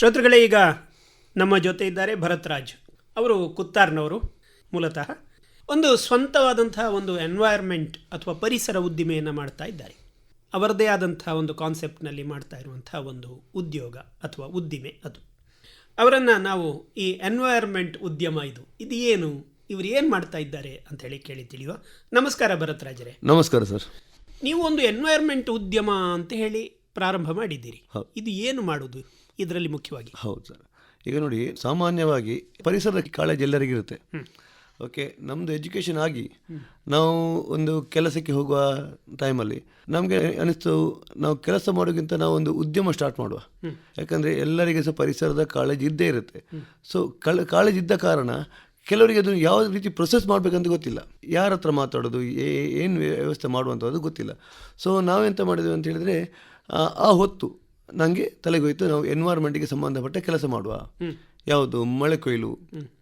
ಶ್ರೋತೃಗಳೇ ಈಗ ನಮ್ಮ ಜೊತೆ ಇದ್ದಾರೆ ಭರತ್ ರಾಜ್ ಅವರು ಕುತ್ತಾರ್ನವರು ಮೂಲತಃ. ಒಂದು ಸ್ವಂತವಾದಂತಹ ಒಂದು ಎನ್ವೈರ್ಮೆಂಟ್ ಅಥವಾ ಪರಿಸರ ಉದ್ದಿಮೆಯನ್ನು ಮಾಡ್ತಾ ಇದ್ದಾರೆ. ಅವರದೇ ಆದಂತಹ ಒಂದು ಕಾನ್ಸೆಪ್ಟ್ನಲ್ಲಿ ಮಾಡ್ತಾ ಇರುವಂತಹ ಒಂದು ಉದ್ಯೋಗ ಅಥವಾ ಉದ್ದಿಮೆ ಅದು. ಅವರನ್ನು ನಾವು ಈ ಎನ್ವೈರ್ಮೆಂಟ್ ಉದ್ಯಮ ಇದು. ಇದು ಏನು? ಇವರು ಏನು ಮಾಡ್ತಾ ಇದ್ದಾರೆ ಅಂತ ಹೇಳಿ ಕೇಳಿ ತಿಳಿಯುವ. ನಮಸ್ಕಾರ ಭರತ್ ರಾಜರೇ ನಮಸ್ಕಾರ ಸರ್. ನೀವು ಒಂದು ಎನ್ವೈರ್ಮೆಂಟ್ ಉದ್ಯಮ ಅಂತ ಹೇಳಿ ಪ್ರಾರಂಭ ಮಾಡಿದ್ದೀರಿ. ಇದು ಏನು ಮಾಡೋದು? ಇದರಲ್ಲಿ ಮುಖ್ಯವಾಗಿ? ಹೌದು ಸರ್. ಈಗ ನೋಡಿ, ಸಾಮಾನ್ಯವಾಗಿ ಪರಿಸರದ ಕಾಳಜಿ ಎಲ್ಲರಿಗಿರುತ್ತೆ ಓಕೆ ನಮ್ಮದು ಎಜುಕೇಷನ್ ಆಗಿ ನಾವು ಒಂದು ಕೆಲಸಕ್ಕೆ ಹೋಗುವ ಟೈಮಲ್ಲಿ ನಮಗೆ ಅನಿಸ್ತು, ನಾವು ಕೆಲಸ ಮಾಡೋಕ್ಕಿಂತ ನಾವು ಒಂದು ಉದ್ಯಮ ಸ್ಟಾರ್ಟ್ ಮಾಡುವ. ಯಾಕಂದರೆ ಎಲ್ಲರಿಗೆ ಸಹ ಪರಿಸರದ ಕಾಳಜಿ ಇದ್ದೇ ಇರುತ್ತೆ. ಸೊ ಕಳ, ಕಾಳಜಿ ಇದ್ದ ಕಾರಣ ಕೆಲವರಿಗೆ ಅದು ಯಾವ ರೀತಿ ಪ್ರೊಸೆಸ್ ಮಾಡಬೇಕಂತ ಗೊತ್ತಿಲ್ಲ. ಯಾರ ಹತ್ರ ಮಾತಾಡೋದು ಏನು ವ್ಯವಸ್ಥೆ ಮಾಡುವಂಥದ್ದು ಗೊತ್ತಿಲ್ಲ. ಸೊ ನಾವೆಂತ ಮಾಡಿದ್ವಿ ಅಂತ ಹೇಳಿದ್ರೆ ಆ ಹೊತ್ತು ನನಗೆ ತಲೆಗೋಯ್ತು ನಾವು ಎನ್ವೈರ್ಮೆಂಟಿಗೆ ಸಂಬಂಧಪಟ್ಟ ಕೆಲಸ ಮಾಡುವ. ಯಾವುದು? ಮಳೆ ಕೊಯ್ಲು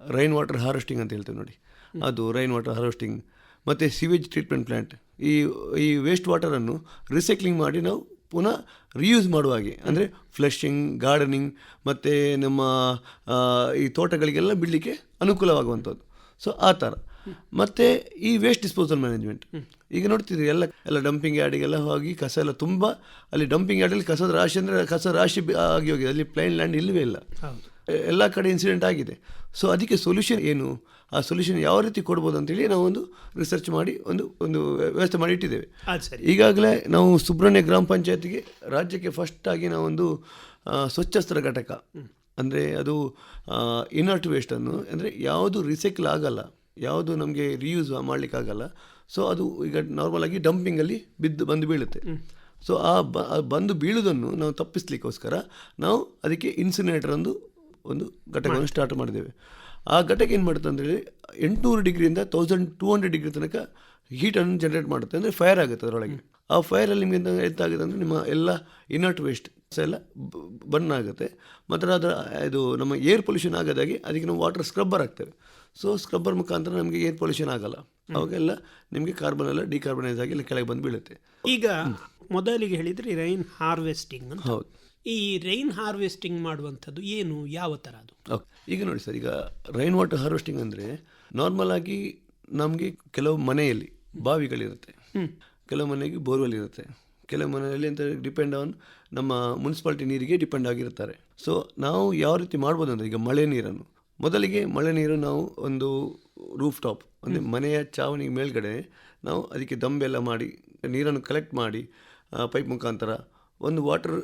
ರೈನ್ ವಾಟರ್ ಹಾರ್ವೆಸ್ಟಿಂಗ್ ಅಂತ ಹೇಳ್ತೇವೆ ನೋಡಿ. ಅದು ರೈನ್ ವಾಟರ್ ಹಾರ್ವೆಸ್ಟಿಂಗ್ ಮತ್ತು ಸಿವೇಜ್ ಟ್ರೀಟ್ಮೆಂಟ್ ಪ್ಲ್ಯಾಂಟ್ ಈ ಈ ವೇಸ್ಟ್ ವಾಟರನ್ನು ರಿಸೈಕ್ಲಿಂಗ್ ಮಾಡಿ ನಾವು ಪುನಃ ರಿಯೂಸ್ ಮಾಡುವ ಹಾಗೆ. ಅಂದರೆ ಫ್ಲಶಿಂಗ್ ಗಾರ್ಡನಿಂಗ್ ಮತ್ತು ನಮ್ಮ ಈ ತೋಟಗಳಿಗೆಲ್ಲ ಬಿಡಲಿಕ್ಕೆ ಅನುಕೂಲವಾಗುವಂಥದ್ದು. ಸೊ ಆ ಥರ. ಮತ್ತು ಈ ವೇಸ್ಟ್ ಡಿಸ್ಪೋಸಲ್ ಮ್ಯಾನೇಜ್ಮೆಂಟ್ ಈಗ ನೋಡ್ತಿದ್ರಿ ಎಲ್ಲ ಎಲ್ಲ ಡಂಪಿಂಗ್ ಯಾರ್ಡಿಗೆಲ್ಲ ಹೋಗಿ ಕಸ ಎಲ್ಲ ತುಂಬ ಅಲ್ಲಿ ಡಂಪಿಂಗ್ ಯಾರ್ಡಲ್ಲಿ ಕಸದ ರಾಶಿ ಅಂದರೆ ಕಸ ರಾಶಿ ಆಗಿ ಹೋಗಿದೆ. ಅಲ್ಲಿ ಪ್ಲೈನ್ ಲ್ಯಾಂಡ್ ಇಲ್ಲವೇ ಇಲ್ಲ. ಎಲ್ಲ ಕಡೆ ಇನ್ಸಿಡೆಂಟ್ ಆಗಿದೆ. ಸೊ ಅದಕ್ಕೆ ಸೊಲ್ಯೂಷನ್ ಏನು? ಆ ಸೊಲ್ಯೂಷನ್ ಯಾವ ರೀತಿ ಕೊಡ್ಬೋದು ಅಂತೇಳಿ ನಾವು ಒಂದು ರಿಸರ್ಚ್ ಮಾಡಿ ಒಂದು ಒಂದು ವ್ಯವಸ್ಥೆ ಮಾಡಿ ಇಟ್ಟಿದ್ದೇವೆ. ಈಗಾಗಲೇ ನಾವು ಸುಬ್ರಹ್ಮಣ್ಯ ಗ್ರಾಮ ಪಂಚಾಯತಿಗೆ ರಾಜ್ಯಕ್ಕೆ ಫಸ್ಟ್ ಆಗಿ ನಾವೊಂದು ಸ್ವಚ್ಛಸ್ತ್ರ ಘಟಕ. ಅಂದರೆ ಅದು ಇನರ್ಟ್ ವೇಸ್ಟನ್ನು ಅಂದರೆ ಯಾವುದು ರಿಸೈಕಲ್ ಆಗಲ್ಲ ಯಾವುದು ನಮಗೆ ರಿಯೂಸ್ ಮಾಡಲಿಕ್ಕಾಗಲ್ಲ ಸೊ ಅದು ಈಗ ನಾರ್ಮಲ್ ಆಗಿ ಡಂಪಿಂಗಲ್ಲಿ ಬಿದ್ದು ಬಂದು ಬೀಳುತ್ತೆ. ಸೊ ಆ ಬ ಬಂದು ಬೀಳುವುದನ್ನು ನಾವು ತಪ್ಪಿಸ್ಲಿಕ್ಕೋಸ್ಕರ ನಾವು ಅದಕ್ಕೆ ಇನ್ಸಿನೇಟರ್ ಒಂದು ಒಂದು ಘಟಕವನ್ನು ಸ್ಟಾರ್ಟ್ ಮಾಡಿದ್ದೇವೆ. ಆ ಘಟಕ ಏನು ಮಾಡುತ್ತೆ ಅಂದರೆ ಎಂಟುನೂರು ಡಿಗ್ರಿಯಿಂದ ತೌಸಂಡ್ ಟೂ ಹಂಡ್ರೆಡ್ ಡಿಗ್ರಿ ತನಕ ಹೀಟನ್ನು ಜನರೇಟ್ ಮಾಡುತ್ತೆ. ಅಂದರೆ ಫೈರ್ ಆಗುತ್ತೆ ಅದರೊಳಗೆ. ಆ ಫೈರಲ್ಲಿ ನಿಮಗೆ ಎಂತ ಅಂದರೆ ನಿಮ್ಮ ಎಲ್ಲ ಇನರ್ಟ್ ವೇಸ್ಟ್ ಎಲ್ಲ ಬಣ್ಣ ಆಗುತ್ತೆ. ಮತ್ತು ಅದರ ಇದು ನಮ್ಮ ಏರ್ ಪೊಲ್ಯೂಷನ್ ಆಗದಾಗಿ ಅದಕ್ಕೆ ನಾವು ವಾಟರ್ ಸ್ಕ್ರಬ್ಬರ್ ಹಾಕ್ತೇವೆ. ಸೊ ಸ್ಕ್ರಬ್ಬರ್ ಮುಖಾಂತರ ನಮಗೆ ಏರ್ ಪೊಲ್ಯೂಷನ್ ಆಗಲ್ಲ. ಅವಾಗೆಲ್ಲ ನಿಮಗೆ ಕಾರ್ಬನ್ ಎಲ್ಲ ಡಿಕಾರ್ಬನೈಸ್ ಆಗಿ ಕೆಳಗೆ ಬಂದು ಬೀಳುತ್ತೆ. ಈಗ ಮೊದಲಿಗೆ ಹೇಳಿದರೆ ರೈನ್ ಹಾರ್ವೆಸ್ಟಿಂಗ್ ಅಂತ. ಹೌದು. ಈ ರೈನ್ ಹಾರ್ವೆಸ್ಟಿಂಗ್ ಮಾಡುವಂಥದ್ದು ಏನು? ಯಾವ ಥರ ಅದು? ಈಗ ನೋಡಿ ಸರ್ ಈಗ ರೈನ್ ವಾಟರ್ ಹಾರ್ವೆಸ್ಟಿಂಗ್ ಅಂದರೆ ನಾರ್ಮಲ್ ಆಗಿ ನಮಗೆ ಕೆಲವು ಮನೆಯಲ್ಲಿ ಬಾವಿಗಳಿರುತ್ತೆ. ಕೆಲವು ಮನೆಗೆ ಬೋರ್ವೆಲ್ ಇರುತ್ತೆ ಕೆಲವು ಮನೆಯಲ್ಲಿ ಅಂತ ಡಿಪೆಂಡ್ ಆನ್ ನಮ್ಮ ಮುನ್ಸಿಪಾಲ್ಟಿ ನೀರಿಗೆ ಡಿಪೆಂಡ್ ಆಗಿರ್ತಾರೆ ಸೊ ನಾವು ಯಾವ ರೀತಿ ಮಾಡ್ಬೋದು ಅಂದರೆ ಈಗ ಮಳೆ ನೀರನ್ನು. ಮೊದಲಿಗೆ ಮಳೆ ನೀರು ನಾವು ಒಂದು ರೂಫ್ ಟಾಪ್ ಅಂದರೆ ಮನೆಯ ಚಾವಣಿ ಮೇಲ್ಗಡೆ ನಾವು ಅದಕ್ಕೆ ದಂಬೆಲ್ಲ ಮಾಡಿ ನೀರನ್ನು ಕಲೆಕ್ಟ್ ಮಾಡಿ ಪೈಪ್ ಮುಖಾಂತರ ಒಂದು ವಾಟರ್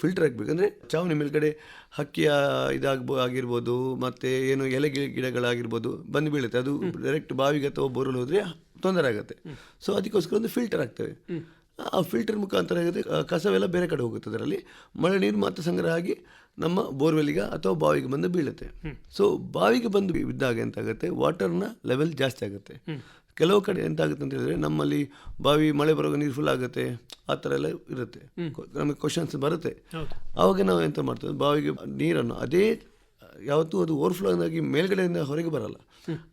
ಫಿಲ್ಟರ್ ಅಂದರೆ ಚಾವಣಿ ಮೇಲ್ಗಡೆ ಹಕ್ಕಿಯ ಇದಾಗ್ಬೋ ಆಗಿರ್ಬೋದು ಮತ್ತು ಏನು ಎಲೆ ಗಿಡಗಳಾಗಿರ್ಬೋದು ಬಂದು ಬೀಳುತ್ತೆ. ಅದು ಡೈರೆಕ್ಟ್ ಬಾವಿಗೆ ಅಥವಾ ಬೋರಲ್ಲಿ ಹೋದರೆ ತೊಂದರೆ ಆಗುತ್ತೆ. ಸೊ ಅದಕ್ಕೋಸ್ಕರ ಒಂದು ಫಿಲ್ಟರ್ ಹಾಕ್ತೇವೆ. ಆ ಫಿಲ್ಟರ್ ಮುಖಾಂತರ ಆಗುತ್ತೆ ಕಸವೆಲ್ಲ ಬೇರೆ ಕಡೆ ಹೋಗುತ್ತೆ ಅದರಲ್ಲಿ. ಮಳೆ ನೀರು ಮಾತ್ರ ಸಂಗ್ರಹ ಆಗಿ ನಮ್ಮ ಬೋರ್ವೆಲ್ಗೆ ಅಥವಾ ಬಾವಿಗೆ ಬಂದು ಬೀಳುತ್ತೆ. ಸೊ ಬಾವಿಗೆ ಬಂದು ಬಿದ್ದಾಗ ಎಂತಾಗುತ್ತೆ? ವಾಟರ್ನ ಲೆವೆಲ್ ಜಾಸ್ತಿ ಆಗುತ್ತೆ. ಕೆಲವು ಕಡೆ ಎಂತಾಗುತ್ತೆ ಅಂತ ಹೇಳಿದ್ರೆ ನಮ್ಮಲ್ಲಿ ಬಾವಿ ಮಳೆ ಬರುವಾಗ ನೀರು ಫುಲ್ ಆಗುತ್ತೆ. ಆ ಥರ ಎಲ್ಲ ಇರುತ್ತೆ. ನಮಗೆ ಕ್ವಶನ್ಸ್ ಬರುತ್ತೆ. ಅವಾಗ ಆವಾಗ ನಾವು ಎಂತ ಮಾಡ್ತೇವೆ? ಬಾವಿಗೆ ನೀರನ್ನು ಅದೇ ಯಾವತ್ತೂ ಅದು ಓವರ್ಫ್ಲೋ ಆಗಿ ಮೇಲ್ಗಡೆಯಿಂದ ಹೊರಗೆ ಬರಲ್ಲ.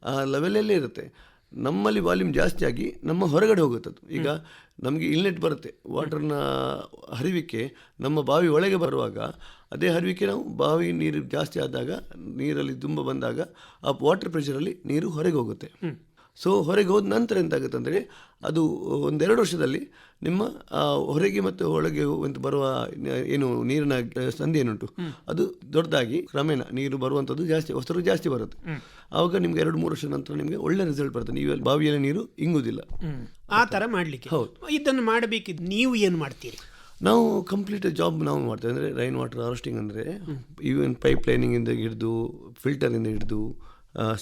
ಆ ಲೆವೆಲಲ್ಲೇ ಇರುತ್ತೆ. ನಮ್ಮಲ್ಲಿ ವಾಲ್ಯೂಮ್ ಜಾಸ್ತಿ ಆಗಿ ನಮ್ಮ ಹೊರಗಡೆ ಹೋಗುತ್ತೆ ಅದು ಈಗ ನಮಗೆ ಇಲ್ನೆಟ್ ಬರುತ್ತೆ. ವಾಟರ್ನ ಹರಿವಿಕೆ ನಮ್ಮ ಬಾವಿ ಒಳಗೆ ಬರುವಾಗ ಅದೇ ಹರಿವಿಕೆ ನಾವು ಬಾವಿ ನೀರು ಜಾಸ್ತಿ ಆದಾಗ ನೀರಲ್ಲಿ ತುಂಬ ಬಂದಾಗ ಆ ವಾಟರ್ ಪ್ರೆಷರಲ್ಲಿ ನೀರು ಹೊರಗೆ ಹೋಗುತ್ತೆ. ಸೊ ಹೊರಗೆ ಹೋದ ನಂತರ ಎಂತಾಗುತ್ತೆ ಅಂದರೆ ಅದು ಒಂದೆರಡು ವರ್ಷದಲ್ಲಿ ನಿಮ್ಮ ಹೊರಗೆ ಮತ್ತು ಒಳಗೆ ಅಂತ ಬರುವ ಏನು ನೀರಿನ ಸಂಧಿ ಏನುಂಟು ಅದು ದೊಡ್ಡದಾಗಿ ಕ್ರಮೇಣ ನೀರು ಬರುವಂಥದ್ದು ಜಾಸ್ತಿ ಹೊಸರು ಜಾಸ್ತಿ ಬರುತ್ತೆ. ಆವಾಗ ನಿಮ್ಗೆ ಎರಡು ಮೂರು ವರ್ಷದ ನಂತರ ನಿಮಗೆ ಒಳ್ಳೆ ರಿಸಲ್ಟ್ ಬರುತ್ತೆ. ನೀವು ಬಾವಿಯಲ್ಲಿ ನೀರು ಇಂಗುವುದಿಲ್ಲ ಆ ಥರ ಮಾಡಲಿಕ್ಕೆ. ಹೌದು. ಇದನ್ನು ಮಾಡಬೇಕಿದ್ದು ನೀವು ಏನು ಮಾಡ್ತೀರಿ? ನಾವು ಕಂಪ್ಲೀಟ್ ಜಾಬ್ ನಾವು ಮಾಡ್ತೇವೆ. ಅಂದರೆ ರೈನ್ ವಾಟರ್ ಹಾರ್ವೆಸ್ಟಿಂಗ್ ಅಂದರೆ ಈವನ್ ಪೈಪ್ ಲೈನಿಂಗಿಂದ ಹಿಡಿದು ಫಿಲ್ಟರಿಂದ ಹಿಡಿದು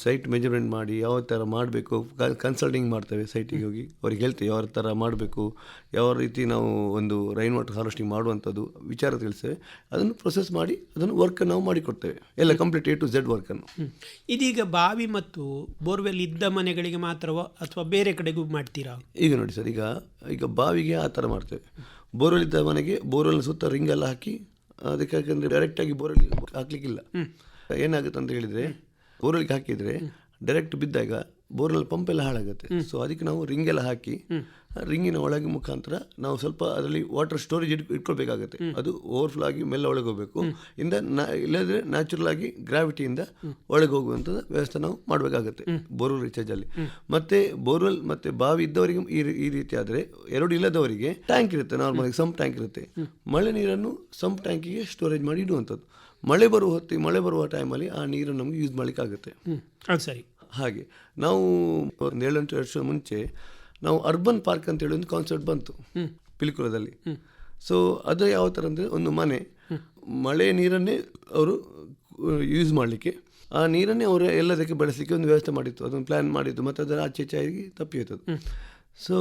ಸೈಟ್ ಮೆಜರ್ಮೆಂಟ್ ಮಾಡಿ ಯಾವ ಥರ ಮಾಡಬೇಕು ಕನ್ಸಲ್ಟಿಂಗ್ ಮಾಡ್ತೇವೆ ಸೈಟಿಗೆ ಹೋಗಿ. ಅವ್ರಿಗೆ ಹೇಳ್ತೇವೆ ಯಾವ ಥರ ಮಾಡಬೇಕು ಯಾವ ರೀತಿ ನಾವು ಒಂದು ರೈನ್ ವಾಟರ್ ಹಾರ್ವೆಸ್ಟಿಂಗ್ ಮಾಡುವಂಥದ್ದು ವಿಚಾರ ತಿಳಿಸ್ತೇವೆ ಅದನ್ನು ಪ್ರೊಸೆಸ್ ಮಾಡಿ ಅದನ್ನು ವರ್ಕ್ ನಾವು ಮಾಡಿಕೊಡ್ತೇವೆ. ಎಲ್ಲ ಕಂಪ್ಲೀಟ್ ಎ ಟು ಝೆಡ್ ವರ್ಕನ್ನು ಇದೀಗ ಬಾವಿ ಮತ್ತು ಬೋರ್ವೆಲ್ ಇದ್ದ ಮನೆಗಳಿಗೆ ಮಾತ್ರವೋ ಅಥವಾ ಬೇರೆ ಕಡೆಗೂ ಮಾಡ್ತೀರಾ? ಈಗ ನೋಡಿ ಸರ್ ಈಗ ಈಗ ಬಾವಿಗೆ ಆ ಥರ ಮಾಡ್ತೇವೆ. ಬೋರ್ವೆಲ್ ಇದ್ದ ಮನೆಗೆ ಬೋರ್ವೆಲ್ನ ಸುತ್ತ ರಿಂಗ್ ಎಲ್ಲ ಹಾಕಿ, ಅದಕ್ಕೆ ಯಾಕಂದರೆ ಡೈರೆಕ್ಟಾಗಿ ಬೋರ್ವೆಲ್ ಹಾಕ್ಲಿಕ್ಕಿಲ್ಲ. ಏನಾಗುತ್ತೆ ಅಂತ ಹೇಳಿದರೆ ಬೋರ್ವೆಲ್ಗೆ ಹಾಕಿದರೆ ಡೈರೆಕ್ಟ್ ಬಿದ್ದಾಗ ಬೋರ್ವೆಲ್ ಪಂಪ್ ಎಲ್ಲ ಹಾಳಾಗುತ್ತೆ. ಸೊ ಅದಕ್ಕೆ ನಾವು ರಿಂಗ್ ಎಲ್ಲ ಹಾಕಿ ರಿಂಗಿನ ಒಳಗೆ ಮುಖಾಂತರ ನಾವು ಸ್ವಲ್ಪ ಅದರಲ್ಲಿ ವಾಟರ್ ಸ್ಟೋರೇಜ್ ಇಟ್ ಇಟ್ಕೊಳ್ಬೇಕಾಗುತ್ತೆ. ಅದು ಓವರ್ಫ್ಲೋ ಆಗಿ ಮೆಲ್ಲ ಒಳಗೆ ಹೋಗಬೇಕು ಇಂದ ನಾ- ಇಲ್ಲದ್ರೆ ನ್ಯಾಚುರಲ್ ಆಗಿ ಗ್ರಾವಿಟಿಯಿಂದ ಒಳಗೆ ಹೋಗುವಂಥದ್ದು ವ್ಯವಸ್ಥೆ ನಾವು ಮಾಡಬೇಕಾಗುತ್ತೆ ಬೋರ್ವೆಲ್ ರೀಚಾರ್ಜ್ ಅಲ್ಲಿ. ಮತ್ತೆ ಬೋರ್ವೆಲ್ ಮತ್ತೆ ಬಾವಿ ಇದ್ದವರಿಗೆ ಈ ಈ ರೀತಿ ಆದರೆ ಎರಡು ಇಲ್ಲದವರಿಗೆ ಟ್ಯಾಂಕ್ ಇರುತ್ತೆ ನಾರ್ಮಲ್ ಆಗಿ ಸಂಪ್ ಟ್ಯಾಂಕ್ ಇರುತ್ತೆ. ಮಳೆ ನೀರನ್ನು ಸಂಪ್ ಟ್ಯಾಂಕಿಗೆ ಸ್ಟೋರೇಜ್ ಮಾಡಿ ಇಡುವಂಥದ್ದು. ಮಳೆ ಬರುವ ಹೊತ್ತಿ ಮಳೆ ಬರುವ ಟೈಮಲ್ಲಿ ಆ ನೀರನ್ನು ನಮಗೆ ಯೂಸ್ ಮಾಡಲಿಕ್ಕಾಗುತ್ತೆ. ಹ್ಞೂ ಅದು ಸರಿ. ಹಾಗೆ. ನಾವು ಒಂದು ಏಳೆಂಟು ವರ್ಷ ಮುಂಚೆ ನಾವು ಅರ್ಬನ್ ಪಾರ್ಕ್ ಅಂತೇಳಿ ಒಂದು ಕಾನ್ಸರ್ಟ್ ಬಂತು. ಪಿಲಿಕುಳದಲ್ಲಿ. ಸೊ ಅದು ಯಾವ ಥರ ಅಂದರೆ ಒಂದು ಮನೆ. ಮಳೆ ನೀರನ್ನೇ ಅವರು ಯೂಸ್ ಮಾಡಲಿಕ್ಕೆ. ಆ ನೀರನ್ನೇ ಅವರು ಎಲ್ಲದಕ್ಕೆ ಬಳಸಲಿಕ್ಕೆ ಒಂದು ವ್ಯವಸ್ಥೆ ಮಾಡಿತ್ತು. ಅದೊಂದು ಪ್ಲ್ಯಾನ್ ಮಾಡಿದ್ದು. ಮತ್ತು ಅದರ ಆಚೆ ಚಾಯಿಗೆ ಆಗಿ ತಪ್ಪಿ ಹೋಯ್ತದೆ. ಸೊ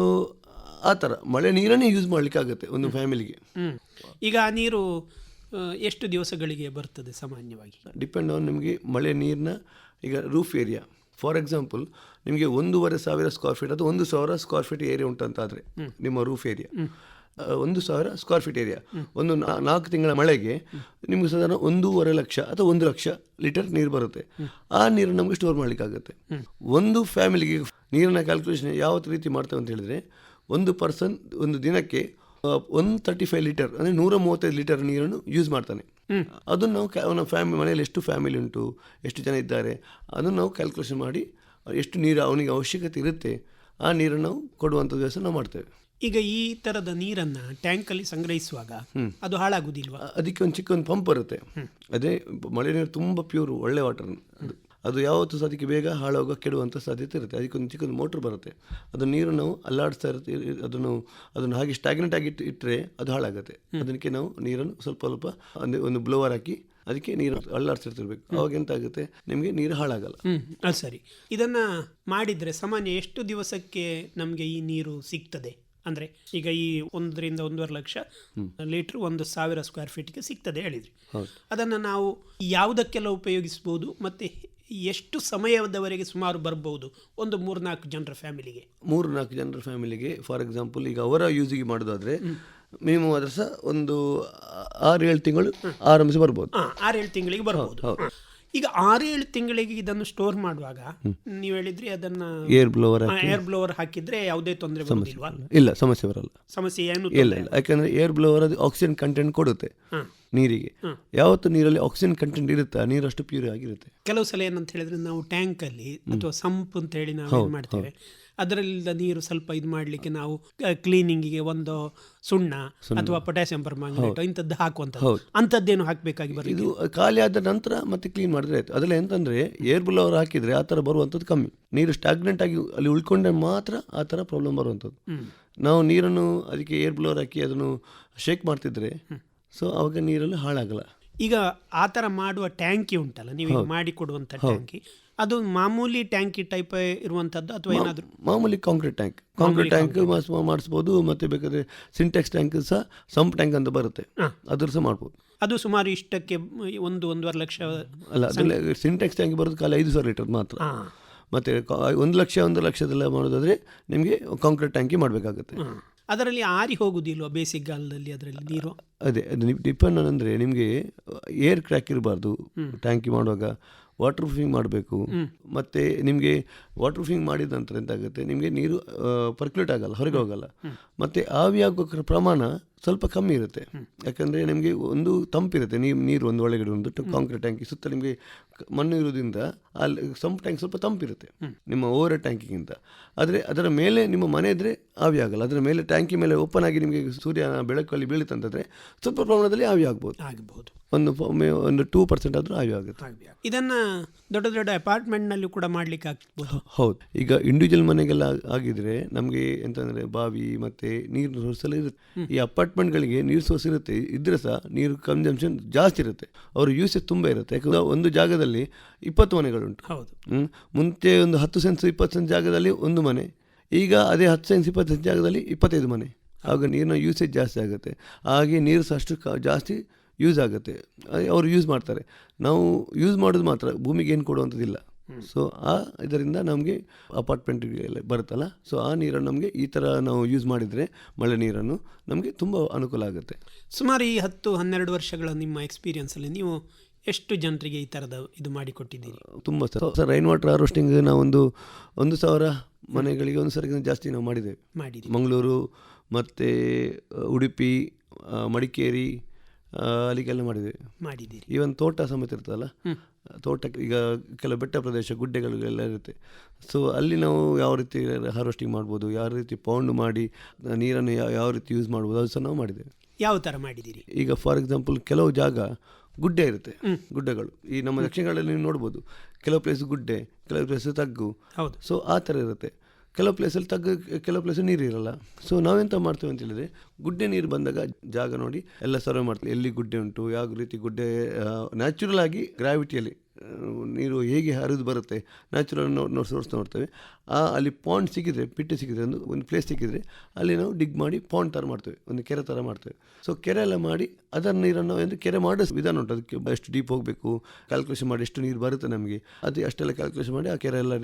ಆ ಥರ. ಮಳೆ ನೀರನ್ನೇ ಯೂಸ್ ಮಾಡಲಿಕ್ಕಾಗುತ್ತೆ ಒಂದು ಫ್ಯಾಮಿಲಿಗೆ ಈಗ ಆ ನೀರು ಎಷ್ಟು ದಿವಸಗಳಿಗೆ ಬರ್ತದೆ ಸಾಮಾನ್ಯವಾಗಿ? ಡಿಪೆಂಡ್ ಆನ್ ನಿಮಗೆ ಮಳೆ ನೀರಿನ ಈಗ ರೂಫ್ ಏರಿಯಾ ಫಾರ್ ಎಕ್ಸಾಂಪಲ್ ನಿಮಗೆ ಒಂದೂವರೆ ಸಾವಿರ ಸ್ಕ್ವೇರ್ ಫೀಟ್ ಅಥವಾ ಒಂದು ಸಾವಿರ ಸ್ಕ್ವೇರ್ ಫೀಟ್ ಏರಿಯಾ ಉಂಟಂತಾದರೆ, ನಿಮ್ಮ ರೂಫ್ ಏರಿಯಾ ಒಂದು ಸಾವಿರ ಸ್ಕ್ವೇರ್ ಫೀಟ್ ಏರಿಯಾ ಒಂದು ನಾಲ್ಕು ತಿಂಗಳ ಮಳೆಗೆ ನಿಮಗೆ ಸಾಧಾರಣ ಒಂದೂವರೆ ಲಕ್ಷ ಅಥವಾ ಒಂದು ಲಕ್ಷ ಲೀಟರ್ ನೀರು ಬರುತ್ತೆ. ಆ ನೀರನ್ನು ನಮಗೆ ಸ್ಟೋರ್ ಮಾಡಲಿಕ್ಕಾಗುತ್ತೆ. ಒಂದು ಫ್ಯಾಮಿಲಿಗೆ ನೀರಿನ ಕ್ಯಾಲ್ಕುಲೇಷನ್ ಯಾವ ರೀತಿ ಮಾಡ್ತೇವೆ ಅಂತ ಹೇಳಿದ್ರೆ, ಒಂದು ಪರ್ಸನ್ ಒಂದು ದಿನಕ್ಕೆ ಒನ್ ತರ್ಟಿ ಫೈವ್ ಲೀಟರ್ ಅಂದರೆ ನೂರ ಮೂವತ್ತೈದು ಲೀಟರ್ ನೀರನ್ನು ಯೂಸ್ ಮಾಡ್ತಾನೆ. ಅದನ್ನು ನಾವು ಕ್ಯಾ- ಅವನ ಫ್ಯಾಮಿಲಿ ಮನೆಯಲ್ಲಿ ಎಷ್ಟು ಫ್ಯಾಮಿಲಿ ಉಂಟು ಎಷ್ಟು ಜನ ಇದ್ದಾರೆ ಅದನ್ನು ನಾವು ಕ್ಯಾಲ್ಕುಲೇಷನ್ ಮಾಡಿ ಎಷ್ಟು ನೀರು ಅವನಿಗೆ ಅವಶ್ಯಕತೆ ಇರುತ್ತೆ ಆ ನೀರನ್ನು ನಾವು ಕೊಡುವಂಥ ವ್ಯವಸ್ಥೆ ನಾವು ಮಾಡ್ತೇವೆ. ಈಗ ಈ ಥರದ ನೀರನ್ನು ಟ್ಯಾಂಕಲ್ಲಿ ಸಂಗ್ರಹಿಸುವಾಗ ಅದು ಹಾಳಾಗುವುದಿಲ್ವಾ ಅದಕ್ಕೆ ಒಂದು ಚಿಕ್ಕ ಒಂದು ಪಂಪ್ ಬರುತ್ತೆ. ಅದೇ ಮಳೆ ನೀರು ತುಂಬ ಪ್ಯೂರ್ ಒಳ್ಳೆ ವಾಟರ್ ಅದು. ಅದು ಯಾವತ್ತೂ ಸಹ ಅದಕ್ಕೆ ಬೇಗ ಹಾಳಾಗೋ ಕೆಡುವಂಥ ಸಾಧ್ಯತೆ ಇರುತ್ತೆ. ಅದಕ್ಕೊಂದು ಒಂದು ಚಿಕ್ಕಒಂದು ಮೋಟ್ರ್ ಬರುತ್ತೆ. ಅದು ನೀರು ನಾವು ಅಲ್ಲಾಡಿಸ್ತಾ ಇರುತ್ತೆ. ಅದನ್ನು ಅದನ್ನು ಹಾಗೆ ಸ್ಟಾಗ್ನೆಂಟ್ ಆಗಿ ಇಟ್ಟು ಇಟ್ಟರೆ ಅದು ಹಾಳಾಗುತ್ತೆ. ಅದಕ್ಕೆ ನಾವು ನೀರನ್ನು ಸ್ವಲ್ಪ ಸ್ವಲ್ಪ ಅಂದರೆ ಒಂದು ಬ್ಲೋವರ್ ಹಾಕಿ ಅದಕ್ಕೆ ನೀರು ಅಳ್ಳಾಡ್ಸಿರ್ತಿರ್ಬೇಕು ಅವಾಗ ಎಂತ ಆಗುತ್ತೆ ನಿಮಗೆ ನೀರು ಹಾಳಾಗಲ್ಲ. ಅದು ಸರಿ. ಇದನ್ನು ಮಾಡಿದರೆ ಸಾಮಾನ್ಯ ಎಷ್ಟು ದಿವಸಕ್ಕೆ ನಮಗೆ ಈ ನೀರು ಸಿಗ್ತದೆ? ಅಂದರೆ ಈಗ ಈ ಒಂದರಿಂದ ಒಂದೂವರೆ ಲಕ್ಷ ಲೀಟ್ರ್ ಒಂದು ಸಾವಿರ ಸ್ಕ್ವೇರ್ ಫೀಟ್ಗೆ ಸಿಗ್ತದೆ ಹೇಳಿದ್ರಿ. ಅದನ್ನು ನಾವು ಯಾವುದಕ್ಕೆಲ್ಲ ಉಪಯೋಗಿಸ್ಬೋದು? ಮತ್ತು ಎಷ್ಟು ಸಮಯದವರೆಗೆ ಸುಮಾರು ಬರ್ಬೋದು ಒಂದು ಮೂರ್ನಾಲ್ಕು ಜನರ ಫ್ಯಾಮಿಲಿಗೆ? ಮೂರು ನಾಲ್ಕು ಜನರ ಫ್ಯಾಮಿಲಿಗೆ ಫಾರ್ ಎಕ್ಸಾಂಪಲ್ ಈಗ ಅವರ ಯೂಸಿಗೆ ಮಾಡೋದಾದರೆ ಮಿನಿಮಮ್ ಆದರೆ ಸಹ ಒಂದು ಆರು ಏಳು ತಿಂಗಳು ಆರಂಭಿಸಿ ಬರ್ಬೋದು. ಆರು ಏಳು ತಿಂಗಳಿಗೆ ಬರ್ಬೋದು. ಈಗ ಆರೇಳು ತಿಂಗಳಿಗೆ ಇದನ್ನು ಸ್ಟೋರ್ ಮಾಡುವಾಗ ನೀವು ಹೇಳಿದ್ರಿ ಅದನ್ನ ಏರ್ ಬ್ಲೋವರ್ ಏರ್ ಬ್ಲೋವರ್ ಹಾಕಿದ್ರೆ ಯಾವುದೇ ತೊಂದರೆ ಸಮಸ್ಯೆ ಇಲ್ಲ ಸಮಸ್ಯೆ ಬರಲ್ಲ. ಸಮಸ್ಯೆ ಏನು ಇಲ್ಲ ಇಲ್ಲ. ಯಾಕಂದ್ರೆ ಏರ್ ಬ್ಲೋವರ್ ಅದು ಆಕ್ಸಿಜನ್ ಕಂಟೆಂಟ್ ಕೊಡುತ್ತೆ ನೀರಿಗೆ. ಯಾವತ್ತು ನೀರಲ್ಲಿ ಆಕ್ಸಿಜನ್ ಕಂಟೆಂಟ್ ಇರುತ್ತೆ? ಆ ನೀರು ಅಷ್ಟು ಪ್ಯೂರ್ ಆಗಿರುತ್ತೆ. ಕೆಲವು ಸಲ ಏನಂತ ಹೇಳಿದ್ರೆ ನಾವು ಟ್ಯಾಂಕ್ ಅಲ್ಲಿ ಅಥವಾ ಸಂಪ್ ಅಂತ ಹೇಳಿ ನಾವು ಮಾಡ್ತೇವೆ? ಅದರಲ್ಲಿಂದ ನೀರು ಸ್ವಲ್ಪ ಇದು ಮಾಡಲಿಕ್ಕೆ ನಾವು ಕ್ಲೀನಿಂಗಿಗೆ ಒಂದು ಸುಣ್ಣ ಅಥವಾ ಪೊಟ್ಯಾಸಿಯಂ ಪರ್ಮಾಂಗನೇಟ್ ಇಂಥದ್ದು ಹಾಕುವಂತ ಅಂಥದ್ದೇನು ಹಾಕಬೇಕಾಗಿ ಬರೋದು ಇದು ಖಾಲಿ ಆದ ನಂತರ ಮತ್ತೆ ಕ್ಲೀನ್ ಮಾಡಿದ್ರೆ ಆಯ್ತು. ಅದರಲ್ಲಿ ಎಂತಂದ್ರೆ ಏರ್ ಅವರು ಹಾಕಿದ್ರೆ ಆ ತರ ಬರುವಂಥದ್ದು ಕಮ್ಮಿ. ನೀರು ಸ್ಟಾಗ್ನೆಂಟ್ ಆಗಿ ಅಲ್ಲಿ ಉಳ್ಕೊಂಡ್ರೆ ಮಾತ್ರ ಆ ಥರ ಪ್ರಾಬ್ಲಮ್ ಬರುವಂಥದ್ದು. ನಾವು ನೀರನ್ನು ಅದಕ್ಕೆ ಏರ್ ಬ್ಲೋರ್ ಹಾಕಿ ಅದನ್ನು ಶೇಕ್ ಮಾಡ್ತಿದ್ರೆ ಸೊ ಅವಾಗ ನೀರಲ್ಲಿ ಹಾಳಾಗಲ್ಲ. ಈಗ ಆ ಥರ ಮಾಡುವ ಟ್ಯಾಂಕಿ ಉಂಟಲ್ಲ ನೀವು ಮಾಡಿ ಕೊಡುವಂತ ಟ್ಯಾಂಕಿ. ಅದು ಮಾಮೂಲಿ ಟ್ಯಾಂಕಿ ಟೈಪ್ ಇರುವಂಥದ್ದು ಅಥವಾ ಏನಾದರೂ? ಮಾಮೂಲಿ ಕಾಂಕ್ರೀಟ್ ಟ್ಯಾಂಕ್. ಕಾಂಕ್ರೀಟ್ ಟ್ಯಾಂಕ್ ಮಾಡಿಸ್ಬೋದು ಮತ್ತೆ ಬೇಕಾದರೆ ಸಿಂಟೆಕ್ಸ್ ಟ್ಯಾಂಕ್ ಸಹ ಸಂಪ್ ಟ್ಯಾಂಕ್ ಅಂತ ಬರುತ್ತೆ. ಅದ್ರ ಸಹ ಮಾಡ್ಬೋದು. ಅದು ಸುಮಾರು ಇಷ್ಟಕ್ಕೆ ಒಂದು ಒಂದೂವರೆ ಲಕ್ಷ ಅಲ್ಲ ಅದೆಲ್ಲ ಸಿಂಟೆಕ್ಸ್ ಟ್ಯಾಂಕ್ ಬರೋದು ಕಾಲ ಐದು ಸಾವಿರ ಲೀಟರ್ ಮಾತ್ರ. ಮತ್ತೆ ಒಂದು ಲಕ್ಷ ಒಂದು ಲಕ್ಷದೆಲ್ಲ ಮಾಡೋದಾದರೆ ನಿಮಗೆ ಕಾಂಕ್ರೀಟ್ ಟ್ಯಾಂಕಿ ಮಾಡಬೇಕಾಗುತ್ತೆ. ಅದರಲ್ಲಿ ಆರಿ ಹೋಗುದಿಲ್ವಾ ಬೇಸಿಗೆಗಾಲದಲ್ಲಿ ಅದರಲ್ಲಿ ನೀರು? ಅದೇ ಅದು ಡಿಪೆಂಡ್ ಅಂದರೆ ನಿಮಗೆ ಏರ್ ಕ್ರ್ಯಾಕ್ ಇರಬಾರ್ದು ಟ್ಯಾಂಕಿ ಮಾಡುವಾಗ. ವಾಟರ್ ಪ್ರೂಫಿಂಗ್ ಮಾಡಬೇಕು. ಮತ್ತು ನಿಮಗೆ ವಾಟರ್ ಪ್ರೂಫಿಂಗ್ ಮಾಡಿದ ನಂತರ ಎಂತಾಗುತ್ತೆ? ನಿಮಗೆ ನೀರು ಪರ್ಕ್ಯುಲೇಟ್ ಆಗಲ್ಲ ಹೊರಗೆ ಹೋಗಲ್ಲ. ಮತ್ತು ಆವಿ ಆಗೋ ಪ್ರಮಾಣ ಸ್ವಲ್ಪ ಕಮ್ಮಿ ಇರುತ್ತೆ. ಯಾಕಂದರೆ ನಿಮಗೆ ಒಂದು ತಂಪಿರುತ್ತೆ ನೀರು ನೀರು ಒಂದು ಒಳಗಡೆ ಒಂದು ಕಾಂಕ್ರೀಟ್ ಟ್ಯಾಂಕಿ ಸುತ್ತ ನಿಮಗೆ ಮಣ್ಣು ಇರೋದ್ರಿಂದ ಅಲ್ಲಿ ಸಂಪ್ ಟ್ಯಾಂಕ್ ಸ್ವಲ್ಪ ತಂಪಿರುತ್ತೆ ನಿಮ್ಮ ಓವರ್ ಟ್ಯಾಂಕಿಗಿಂತ. ಆದರೆ ಅದರ ಮೇಲೆ ನಿಮ್ಮ ಮನೆ ಇದ್ದರೆ ಆವಿ ಆಗಲ್ಲ. ಅದರ ಮೇಲೆ ಟ್ಯಾಂಕಿ ಮೇಲೆ ಓಪನ್ ಆಗಿ ನಿಮಗೆ ಸೂರ್ಯ ಬೆಳಕಲ್ಲಿ ಬೀಳುತ್ತಂತಂದರೆ ಸ್ವಲ್ಪ ಪ್ರಮಾಣದಲ್ಲಿ ಆವಿ ಆಗ್ಬೋದು. ಆಗಬಹುದು ಒಂದು ಒಂದು ಟೂ ಪರ್ಸೆಂಟ್ ಆದರೂ ಆವಿ ಆಗುತ್ತೆ. ಇದನ್ನು ದೊಡ್ಡ ದೊಡ್ಡ ಅಪಾರ್ಟ್ಮೆಂಟ್ನಲ್ಲೂ ಕೂಡ ಮಾಡಲಿಕ್ಕೆ ಆಗ್ಬೋದು ಹೌದು. ಈಗ ಇಂಡಿವಿಜುವಲ್ ಮನೆಗೆಲ್ಲ ಆಗಿದ್ರೆ ನಮಗೆ ಎಂತಂದ್ರೆ ಬಾವಿ ಮತ್ತೆ ನೀರಿನ ಸೋರ್ಸ್ ಎಲ್ಲ ಇರುತ್ತೆ. ಈ ಅಪಾರ್ಟ್ಮೆಂಟ್ಗಳಿಗೆ ನೀರು ಸೋರ್ಸ್ ಇರುತ್ತೆ. ಇದ್ರೆ ಸಹ ನೀರು ಕನ್ಸಂಪ್ಷನ್ ಜಾಸ್ತಿ ಇರುತ್ತೆ. ಅವ್ರ ಯೂಸೇಜ್ ತುಂಬ ಇರುತ್ತೆ. ಯಾಕಂದ್ರೆ ಒಂದು ಜಾಗದಲ್ಲಿ ಇಪ್ಪತ್ತು ಮನೆಗಳುಂಟು. ಹೌದು. ಮುಂಚೆ ಒಂದು ಹತ್ತು ಸೆನ್ಸ್ ಇಪ್ಪತ್ತು ಸೆನ್ಸ್ ಜಾಗದಲ್ಲಿ ಒಂದು ಮನೆ. ಈಗ ಅದೇ ಹತ್ತು ಸೆನ್ಸ್ ಇಪ್ಪತ್ತು ಸೆನ್ಸ್ ಜಾಗದಲ್ಲಿ ಇಪ್ಪತ್ತೈದು ಮನೆ. ಆಗ ನೀರಿನ ಯೂಸೇಜ್ ಜಾಸ್ತಿ ಆಗುತ್ತೆ. ಹಾಗೆ ನೀರು ಸಹ ಅಷ್ಟು ಕ- ಜಾಸ್ತಿ ಯೂಸ್ ಆಗುತ್ತೆ. ಅವರು ಯೂಸ್ ಮಾಡ್ತಾರೆ. ನಾವು ಯೂಸ್ ಮಾಡೋದು ಮಾತ್ರ. ಭೂಮಿಗೆ ಏನು ಕೊಡುವಂಥದ್ದಿಲ್ಲ. ಸೊ ಆ ಇದರಿಂದ ನಮಗೆ ಅಪಾರ್ಟ್ಮೆಂಟ್ಗೆಲ್ಲ ಬರುತ್ತಲ್ಲ. ಸೊ ಆ ನೀರನ್ನು ನಮಗೆ ಈ ಥರ ನಾವು ಯೂಸ್ ಮಾಡಿದರೆ ಮಳೆ ನೀರನ್ನು ನಮಗೆ ತುಂಬ ಅನುಕೂಲ ಆಗುತ್ತೆ. ಸುಮಾರು ಈ ಹತ್ತು ಹನ್ನೆರಡು ವರ್ಷಗಳ ನಿಮ್ಮ ಎಕ್ಸ್ಪೀರಿಯನ್ಸಲ್ಲಿ ನೀವು ಎಷ್ಟು ಜನರಿಗೆ ಈ ಥರದ ಇದು ಮಾಡಿಕೊಟ್ಟಿದ್ದೀರಿ? ತುಂಬ sir. Sir rain water harvesting ನಾವೊಂದು ಒಂದು ಸಾವಿರ ಮನೆಗಳಿಗೆ ಒಂದು ಸಾವಿರಕ್ಕಿಂತ ಜಾಸ್ತಿ ನಾವು ಮಾಡಿದ್ದೇವೆ. ಮಾಡಿದ್ದೀವಿ ಮಂಗಳೂರು ಮತ್ತು ಉಡುಪಿ ಮಡಿಕೇರಿ ಆ, ಅಲ್ಲಿಗೆಲ್ಲ ಮಾಡಿದ್ದೇವೆ ಮಾಡಿದ್ದೀರಿ. ಈವನ್ ತೋಟ ಸಮೇತ ಇರ್ತದಲ್ಲ ತೋಟಕ್ಕೆ ಈಗ ಕೆಲವು ಬೆಟ್ಟ ಪ್ರದೇಶ ಗುಡ್ಡೆಗಳು ಎಲ್ಲ ಇರುತ್ತೆ. ಸೊ ಅಲ್ಲಿ ನಾವು ಯಾವ ರೀತಿ ಹಾರ್ವೆಸ್ಟಿಂಗ್ ಮಾಡ್ಬೋದು ಯಾವ ರೀತಿ ಪೌಂಡ್ ಮಾಡಿ ನೀರನ್ನು ಯಾವ ಯಾವ ರೀತಿ ಯೂಸ್ ಮಾಡ್ಬೋದು ಅದು ಸಹ ನಾವು ಮಾಡಿದ್ದೇವೆ. ಯಾವ ಥರ ಮಾಡಿದ್ದೀರಿ? ಈಗ ಫಾರ್ ಎಕ್ಸಾಂಪಲ್ ಕೆಲವು ಜಾಗ ಗುಡ್ಡೆ ಇರುತ್ತೆ ಗುಡ್ಡಗಳು. ಈ ನಮ್ಮ ದಕ್ಷಿಣಗಳಲ್ಲಿ ನೀವು ನೋಡ್ಬೋದು ಕೆಲವು ಪ್ಲೇಸ್ ಗುಡ್ಡೆ ಕೆಲವು ಪ್ಲೇಸ್ ತಗ್ಗು. ಹೌದು. ಸೊ ಆ ಥರ ಇರುತ್ತೆ. ಕೆಲವು ಪ್ಲೇಸಲ್ಲಿ ತಗ್ಗ, ಕೆಲವು ಪ್ಲೇಸಲ್ಲಿ ನೀರು ಇರಲ್ಲ. ಸೊ ನಾವೆಂತ ಮಾಡ್ತೇವೆ ಅಂತ ಹೇಳಿದ್ರೆ, ಗುಡ್ಡೆ ನೀರು ಬಂದಾಗ ಜಾಗ ನೋಡಿ, ಎಲ್ಲ ಸರ್ವೆ ಮಾಡ್ತೀವಿ. ಎಲ್ಲಿ ಗುಡ್ಡೆ ಉಂಟು, ಯಾವ ರೀತಿ ಗುಡ್ಡೆ ನ್ಯಾಚುರಲ್ ಆಗಿ ಗ್ರಾವಿಟಿಯಲ್ಲಿ ನೀರು ಹೇಗೆ ಹರಿದು ಬರುತ್ತೆ ನ್ಯಾಚುರಲ್ ನೋಡಿ ಸೋರ್ಸ್ ನೋಡ್ತೇವೆ. ಆ ಅಲ್ಲಿ ಪಾಂಡ್ ಸಿಕ್ಕಿದ್ರೆ ಪಿಟ್ಟು ಸಿಕ್ಕಿದ್ರೆ ಒಂದು ಒಂದು ಪ್ಲೇಸ್ ಸಿಕ್ಕಿದ್ರೆ ಅಲ್ಲಿ ನಾವು ಡಿಗ್ ಮಾಡಿ ಪಾಂಡ್ ಥರ ಮಾಡ್ತೇವೆ ಒಂದು ಕೆರೆ ಥರ ಮಾಡ್ತೇವೆ. ಸೊ ಕೆರೆ ಎಲ್ಲ ಮಾಡಿ ಅದರ ನೀರನ್ನು ಅಂದರೆ ಕೆರೆ ಮಾಡೋ ವಿಧಾನ ಉಂಟು. ಅದಕ್ಕೆ ಎಷ್ಟು ಡೀಪ್ ಹೋಗಬೇಕು ಕ್ಯಾಲ್ಕುಲೇಷನ್ ಮಾಡಿ ಎಷ್ಟು ನೀರು ಬರುತ್ತೆ ನಮಗೆ. ಅದು ಅಷ್ಟೆಲ್ಲ ಕ್ಯಾಲ್ಕುಲೇಷನ್ ಮಾಡಿ ಆ ಕೆರೆ ಎಲ್ಲ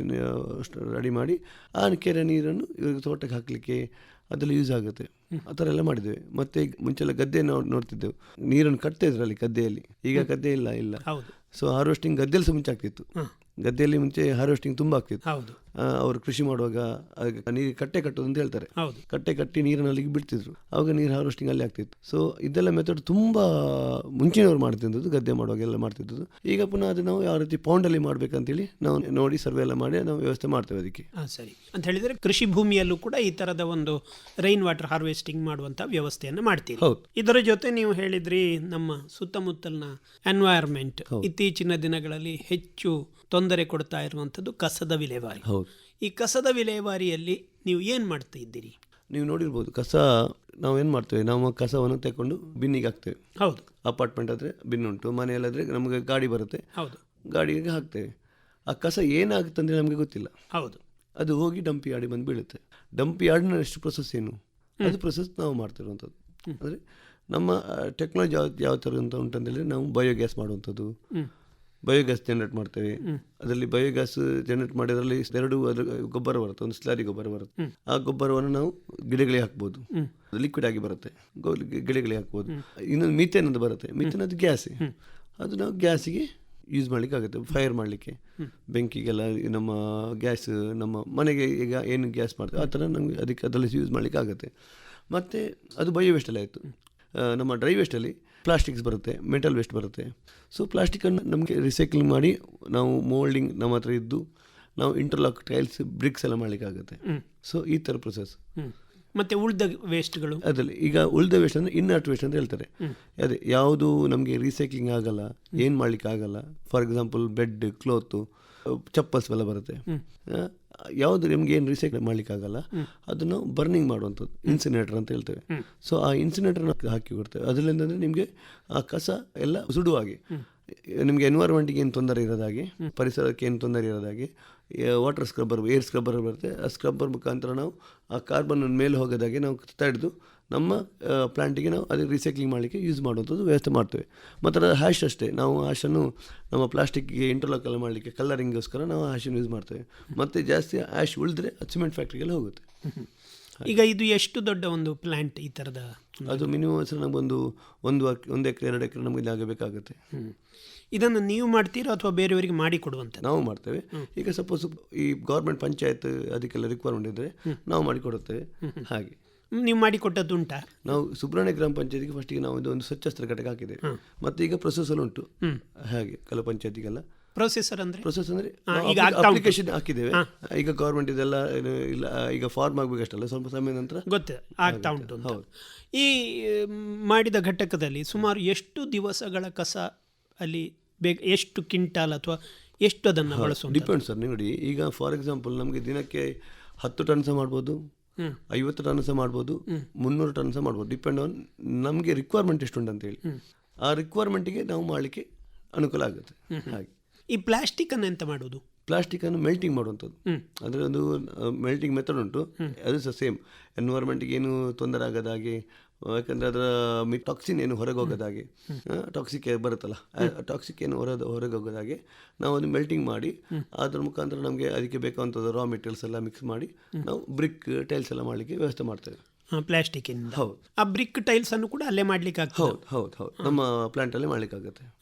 ರೆಡಿ ಮಾಡಿ ಆ ಕೆರೆ ನೀರನ್ನು ಇವ್ರಿಗೆ ತೋಟಕ್ಕೆ ಹಾಕಲಿಕ್ಕೆ ಅದೆಲ್ಲ ಯೂಸ್ ಆಗುತ್ತೆ. ಆ ಥರ ಎಲ್ಲ ಮಾಡಿದ್ದೇವೆ. ಮತ್ತೆ ಮುಂಚೆಲ್ಲ ಗದ್ದೆ ನಾವು ನೋಡ್ತಿದ್ದೆವು. ನೀರನ್ನು ಕಟ್ತಾ ಇದ್ರಲ್ಲಿ ಗದ್ದೆಯಲ್ಲಿ. ಈಗ ಗದ್ದೆ ಇಲ್ಲ ಇಲ್ಲ. ಹೌದು. ಸೊ ಹಾರ್ವೆಸ್ಟಿಂಗ್ ಗದ್ದೆಯಲ್ಲಿ ಸಹ ಮುಂಚೆ ಆಗ್ತಿತ್ತು. ಗದ್ದೆಯಲ್ಲಿ ಮುಂಚೆ ಹಾರ್ವೆಸ್ಟಿಂಗ್ ತುಂಬ ಆಗ್ತಿತ್ತು. ಹೌದು. ಅವರು ಕೃಷಿ ಮಾಡುವಾಗ ನೀರು ಕಟ್ಟೆ ಕಟ್ಟೋದು ಅಂತ ಹೇಳ್ತಾರೆ. ಹೌದು. ಕಟ್ಟೆ ಕಟ್ಟಿ ನೀರನ್ನು ಅಲ್ಲಿಗೆ ಬಿಡ್ತಿದ್ರು. ಆವಾಗ ನೀರು ಹಾರ್ವೆಸ್ಟಿಂಗ್ ಅಲ್ಲಿ ಆಗ್ತಿತ್ತು. ಸೊ ಇದೆಲ್ಲ ಮೆಥಡ್ ತುಂಬ ಮುಂಚಿನವರು ಮಾಡ್ತಿದ್ದದ್ದು ಗದ್ದೆ ಮಾಡುವಾಗ ಎಲ್ಲ ಮಾಡ್ತಿದ್ದದ್ದು. ಈಗ ಪುನಃ ಅದು ನಾವು ಯಾವ ರೀತಿ ಪೌಂಡಲ್ಲಿ ಮಾಡ್ಬೇಕಂತೇಳಿ ನಾವು ನೋಡಿ ಸರ್ವೆ ಎಲ್ಲ ಮಾಡಿ ನಾವು ವ್ಯವಸ್ಥೆ ಮಾಡ್ತೇವೆ ಅದಕ್ಕೆ. ಹಾಂ ಸರಿ. ಅಂತ ಹೇಳಿದ್ರೆ ಕೃಷಿ ಭೂಮಿಯಲ್ಲೂ ಕೂಡ ಈ ತರದ ಒಂದು ರೈನ್ ವಾಟರ್ ಹಾರ್ವೆಸ್ಟಿಂಗ್ ಮಾಡುವಂಥ ವ್ಯವಸ್ಥೆಯನ್ನು ಮಾಡ್ತೀವಿ ಹೌದು. ಇದರ ಜೊತೆ ನೀವು ಹೇಳಿದ್ರಿ ನಮ್ಮ ಸುತ್ತಮುತ್ತಲಿನ ಎನ್ವೈರ್ಮೆಂಟ್ ಇತ್ತೀಚಿನ ದಿನಗಳಲ್ಲಿ ಹೆಚ್ಚು ತೊಂದರೆ ಕೊಡ್ತಾ ಇರುವಂಥದ್ದು ಕಸದ ವಿಲೇವಾರಿ. ಹೌದು. ಈ ಕಸದ ವಿಲೇವಾರಿಯಲ್ಲಿ ನೀವು ಏನು ಮಾಡ್ತಾ ಇದ್ದೀರಿ? ನೀವು ನೋಡಿರ್ಬೋದು ಕಸ ನಾವು ಏನು ಮಾಡ್ತೇವೆ ನಾವು ಕಸವನ್ನು ತಗೊಂಡು ಬಿನ್ನಿಗೆ ಹಾಕ್ತೇವೆ. ಹೌದು. ಅಪಾರ್ಟ್ಮೆಂಟ್ ಆದರೆ ಬಿನ್ ಉಂಟು ಮನೆಯಲ್ಲಾದರೆ ನಮಗೆ ಗಾಡಿ ಬರುತ್ತೆ. ಹೌದು. ಗಾಡಿಗೆ ಹಾಕ್ತೇವೆ. ಆ ಕಸ ಏನಾಗುತ್ತೆ ಅಂದರೆ ನಮಗೆ ಗೊತ್ತಿಲ್ಲ. ಹೌದು. ಅದು ಹೋಗಿ ಡಂಪಿ ಯಾರ್ಡಿ ಬಂದು ಬೀಳುತ್ತೆ. ಡಂಪಿ ಯಾರ್ಡ್ನ ಎಷ್ಟು ಪ್ರೊಸೆಸ್ ಏನು? ಅದು ಪ್ರೊಸೆಸ್ ನಾವು ಮಾಡ್ತಿರುವಂಥದ್ದು. ಅಂದರೆ ನಮ್ಮ ಟೆಕ್ನಾಲಜಿ ಯಾವ ಯಾವ ಥರ ಅಂತ ಉಂಟಂತೇಳಿದ್ರೆ ನಾವು ಬಯೋಗ್ಯಾಸ್ ಮಾಡುವಂಥದ್ದು. ಬಯೋಗ್ಯಾಸ್ ಜನರೇಟ್ ಮಾಡ್ತೇವೆ. ಅದರಲ್ಲಿ ಬಯೋಗ್ಯಾಸ್ ಜನರೇಟ್ ಮಾಡಿದ್ರಲ್ಲಿ ಎರಡು ಅದ್ರ ಗೊಬ್ಬರ ಬರುತ್ತೆ ಒಂದು ಸ್ಲಾರಿ ಗೊಬ್ಬರ ಬರುತ್ತೆ. ಆ ಗೊಬ್ಬರವನ್ನು ನಾವು ಗಿಡಗಳಿಗೆ ಹಾಕ್ಬೋದು. ಲಿಕ್ವಿಡ್ ಆಗಿ ಬರುತ್ತೆ. ಗಿಡಗಳಿಗೆ ಹಾಕ್ಬೋದು. ಇನ್ನೊಂದು ಮಿಥೇನ್ ಅಂತ ಬರುತ್ತೆ. ಮಿಥೇನ್ ಅದು ಗ್ಯಾಸ್ ಅದು ನಾವು ಗ್ಯಾಸಿಗೆ ಯೂಸ್ ಮಾಡಲಿಕ್ಕೆ ಆಗುತ್ತೆ ಫೈರ್ ಮಾಡಲಿಕ್ಕೆ. ಬೆಂಕಿಗೆಲ್ಲ ನಮ್ಮ ಗ್ಯಾಸ್ ನಮ್ಮ ಮನೆಗೆ ಈಗ ಏನು ಗ್ಯಾಸ್ ಮಾಡ್ತೇವೆ ಆ ಥರ ನಮಗೆ ಅದಕ್ಕೆ ಅದರಲ್ಲಿ ಯೂಸ್ ಮಾಡಲಿಕ್ಕೆ ಆಗುತ್ತೆ. ಮತ್ತು ಅದು ಬಯೋ ವೇಸ್ಟಲ್ಲಿ ಆಯಿತು. ನಮ್ಮ ಡ್ರೈ ವೇಸ್ಟಲ್ಲಿ ಪ್ಲಾಸ್ಟಿಕ್ಸ್ ಬರುತ್ತೆ ಮೆಟಲ್ ವೇಸ್ಟ್ ಬರುತ್ತೆ. ಸೊ ಪ್ಲಾಸ್ಟಿಕನ್ನು ನಮಗೆ ರಿಸೈಕ್ಲಿಂಗ್ ಮಾಡಿ ನಾವು ಮೋಲ್ಡಿಂಗ್ ನಮ್ಮ ಹತ್ರ ಇದ್ದು ನಾವು ಇಂಟರ್ಲಾಕ್ ಟೈಲ್ಸ್ ಬ್ರಿಕ್ಸ್ ಎಲ್ಲ ಮಾಡಲಿಕ್ಕಾಗುತ್ತೆ ಸೊ ಈ ಥರ ಪ್ರೊಸೆಸ್ ಮತ್ತು ಉಳಿದ ವೇಸ್ಟ್ಗಳು ಅದರಲ್ಲಿ ಈಗ ಉಳಿದ ವೇಸ್ಟ್ ಅಂದರೆ ಇನ್ನರ್ಟ್ ವೇಸ್ಟ್ ಅಂತ ಹೇಳ್ತಾರೆ. ಅದೇ ಯಾವುದು ನಮಗೆ ರೀಸೈಕ್ಲಿಂಗ್ ಆಗಲ್ಲ ಏನು ಮಾಡಲಿಕ್ಕೆ ಆಗಲ್ಲ. For example bed cloth chappals ಎಲ್ಲ ಬರುತ್ತೆ. ಯಾವುದು ನಿಮ್ಗೆ ಏನು ರೀಸೈಕಲ್ ಮಾಡ್ಲಿಕ್ಕಾಗಲ್ಲ, ಅದನ್ನು ಬರ್ನಿಂಗ್ ಮಾಡುವಂಥದ್ದು ಇನ್ಸಿನೇಟರ್ ಅಂತ ಹೇಳ್ತೇವೆ. ಸೊ ಆ ಇನ್ಸಿನೇಟರ್ನ ಹಾಕಿ ಕೊಡ್ತೇವೆ. ಅದರಿಂದ ಅಂದರೆ ನಿಮಗೆ ಆ ಕಸ ಎಲ್ಲ ಸುಡುವಾಗಿ. ನಿಮಗೆ ಎನ್ವೈರ್ಮೆಂಟಿಗೆ ಏನು ತೊಂದರೆ ಇರೋದಾಗಿ, ಪರಿಸರಕ್ಕೆ ಏನು ತೊಂದರೆ ಇರೋದಾಗಿ ವಾಟರ್ ಸ್ಕ್ರಬ್ಬರ್ ಏರ್ ಸ್ಕ್ರಬ್ಬರ್ ಬರುತ್ತೆ. ಆ ಸ್ಕ್ರಬ್ಬರ್ ಮುಖಾಂತರ ನಾವು ಆ ಕಾರ್ಬನ್ ಮೇಲೆ ಹೋಗೋದಾಗೆ ನಾವು ತಡೆದು ನಮ್ಮ ಪ್ಲ್ಯಾಂಟಿಗೆ ನಾವು ಅದಕ್ಕೆ ರೀಸೈಕ್ಲಿಂಗ್ ಮಾಡಲಿಕ್ಕೆ ಯೂಸ್ ಮಾಡುವಂಥದ್ದು ವ್ಯವಸ್ಥೆ ಮಾಡ್ತೇವೆ. ಮತ್ತು ಅದು ಹ್ಯಾಶ್ ಅಷ್ಟೇ. ನಾವು ಹ್ಯಾಶನ್ನು ನಮ್ಮ ಪ್ಲಾಸ್ಟಿಕ್ಗೆ ಇಂಟರ್ಲಾಕ್ ಎಲ್ಲ ಮಾಡಲಿಕ್ಕೆ ಕಲರಿಂಗ್ಗೋಸ್ಕರ ನಾವು ಹ್ಯಾಶನ್ನು ಯೂಸ್ ಮಾಡ್ತೇವೆ. ಮತ್ತು ಜಾಸ್ತಿ ಹ್ಯಾಶ್ ಉಳಿದ್ರೆ ಸಿಮೆಂಟ್ ಫ್ಯಾಕ್ಟ್ರಿಗೆಲ್ಲ ಹೋಗುತ್ತೆ. ಈಗ ಇದು ಎಷ್ಟು ದೊಡ್ಡ ಒಂದು ಪ್ಲ್ಯಾಂಟ್ ಈ ಥರದ ಅದು ಮಿನಿಮಮ್ ನಮಗೊಂದು ಒಂದು ಒಂದು ಎಕರೆ ಎರಡು ಎಕರೆ ನಮಗೆ ಜಾಗ ಬೇಕಾಗುತ್ತೆ ಹ್ಮ್. ಇದನ್ನು ನೀವು ಮಾಡ್ತೀರಾ ಅಥವಾ ಬೇರೆಯವರಿಗೆ ಮಾಡಿ ಕೊಡುವಂತ ನಾವು ಮಾಡ್ತೇವೆ. ಈಗ ಸಪೋಸ್ ಈ ಗೌರ್ಮೆಂಟ್ ಪಂಚಾಯತ್ ಅದಕ್ಕೆಲ್ಲ ರಿಕ್ವೈರ್ಮೆಂಟ್ ಇದ್ದರೆ ನಾವು ಮಾಡಿಕೊಡುತ್ತೇವೆ. ಹಾಗೆ. ನೀವು ಮಾಡಿಕೊಟ್ಟದ್ದು ಉಂಟಾ? ನಾವು ಸುಬ್ರಹ್ಮಣ್ಯ ಗ್ರಾಮ ಪಂಚಾಯತಿಗೆ ಫಸ್ಟಿಗೆ ನಾವು ಒಂದು ಸ್ವಚ್ಛಸ್ತ್ರ ಘಟಕ ಹಾಕಿದ್ದೇವೆ. ಮತ್ತೆ ಈಗ ಪ್ರೊಸೆಸರ್ ಉಂಟು. ಹಾಗೆ ಕೆಲವು ಪಂಚಾಯತಿಗೆಲ್ಲ. ಪ್ರೊಸೆಸರ್ ಅಂದ್ರೆ? ಪ್ರೊಸೆಸ್ ಅಂದ್ರೆ ಈಗ ಅಪ್ಲಿಕೇಶನ್ ಹಾಕಿದ್ದೇವೆ. ಈಗ ಗೌರ್ಮೆಂಟ್ ಇದೆಲ್ಲ ಇಲ್ಲ ಈಗ ಫಾರ್ಮ್ ಆಗಬೇಕಷ್ಟಲ್ಲ ಸ್ವಲ್ಪ ಸಮಯ ನಂತರ ಗೊತ್ತೆ. ಆಗ್ತಾ ಉಂಟು ಹೌದು. ಈ ಮಾಡಿದ ಘಟಕದಲ್ಲಿ ಸುಮಾರು ಎಷ್ಟು ದಿವಸಗಳ ಕಸ ಅಲ್ಲಿ ಬೇಗ ಎಷ್ಟು ಕಿಂಟಾಲ್ ಅಥವಾ ಎಷ್ಟು ಅದನ್ನು ಬಳಸೋದು ಡಿಪೆಂಡ್ ಸರ್ ನೋಡಿ ಈಗ ಫಾರ್ ಎಕ್ಸಾಂಪಲ್ ನಮಗೆ ದಿನಕ್ಕೆ ಹತ್ತು ಟನ್ ಸಹ ಮಾಡ್ಬೋದು. ಐವತ್ತು ಟನ್ ಸಹ ಮಾಡ್ಬೋದು ಮುನ್ನೂರು ಟನ್ ಸಹ ಮಾಡ್ಬೋದು ಡಿಪೆಂಡ್ ಆನ್ ನಮಗೆ ರಿಕ್ವೈರ್ಮೆಂಟ್ ಎಷ್ಟು ಉಂಟು ಅಂತೇಳಿ ಆ ರಿಕ್ವೈರ್ಮೆಂಟಿಗೆ ನಾವು ಮಾಡಲಿಕ್ಕೆ ಅನುಕೂಲ ಆಗುತ್ತೆ. ಹಾಗೆ. ಈ ಪ್ಲಾಸ್ಟಿಕ್ಕನ್ನು ಎಂತ ಮಾಡೋದು? ಪ್ಲಾಸ್ಟಿಕನ್ನು ಮೆಲ್ಟಿಂಗ್ ಮಾಡುವಂಥದ್ದು. ಅಂದರೆ ಒಂದು ಮೆಲ್ಟಿಂಗ್ ಮೆಥಡ್ ಉಂಟು. ಅದು ಸಹ ಸೇಮ್ ಎನ್ವೈರ್ಮೆಂಟಿಗೆ ಏನು ತೊಂದರೆ ಆಗದ ಹಾಗೆ ಯಾಕಂದರೆ ಅದರ ಮಿ ಟಾಕ್ಸಿನ್ ಏನು ಹೊರಗೆ ಹೋಗೋದಾಗಿ ಹಾಗೆ ಟಾಕ್ಸಿಕ್ ಬರುತ್ತಲ್ಲ. ಟಾಕ್ಸಿಕ್ ಏನು ಹೊರ ಹೊರಗೆ ಹೋಗೋದಾಗೆ ನಾವು ಅದನ್ನು ಮೆಲ್ಟಿಂಗ್ ಮಾಡಿ ಅದ್ರ ಮುಖಾಂತರ ನಮಗೆ ಅದಕ್ಕೆ ಬೇಕಾದಂಥದ್ದು ರಾ ಮೆಟೀರಿಯಲ್ಸ್ ಎಲ್ಲ ಮಿಕ್ಸ್ ಮಾಡಿ ನಾವು ಬ್ರಿಕ್ ಟೈಲ್ಸ್ ಎಲ್ಲ ಮಾಡಲಿಕ್ಕೆ ವ್ಯವಸ್ಥೆ ಮಾಡ್ತೇವೆ. ಪ್ಲಾಸ್ಟಿಕ್ ಹೌದು. ಆ ಬ್ರಿಕ್ ಟೈಲ್ಸ್ ಅನ್ನು ಕೂಡ ಅಲ್ಲೇ ಮಾಡ್ಲಿಕ್ಕೆ ಆಗ್ತದೆ. ಹೌದು ಹೌದು ಹೌದು. ನಮ್ಮ ಪ್ಲಾಂಟಲ್ಲಿ ಮಾಡ್ಲಿಕ್ಕಾಗುತ್ತೆ.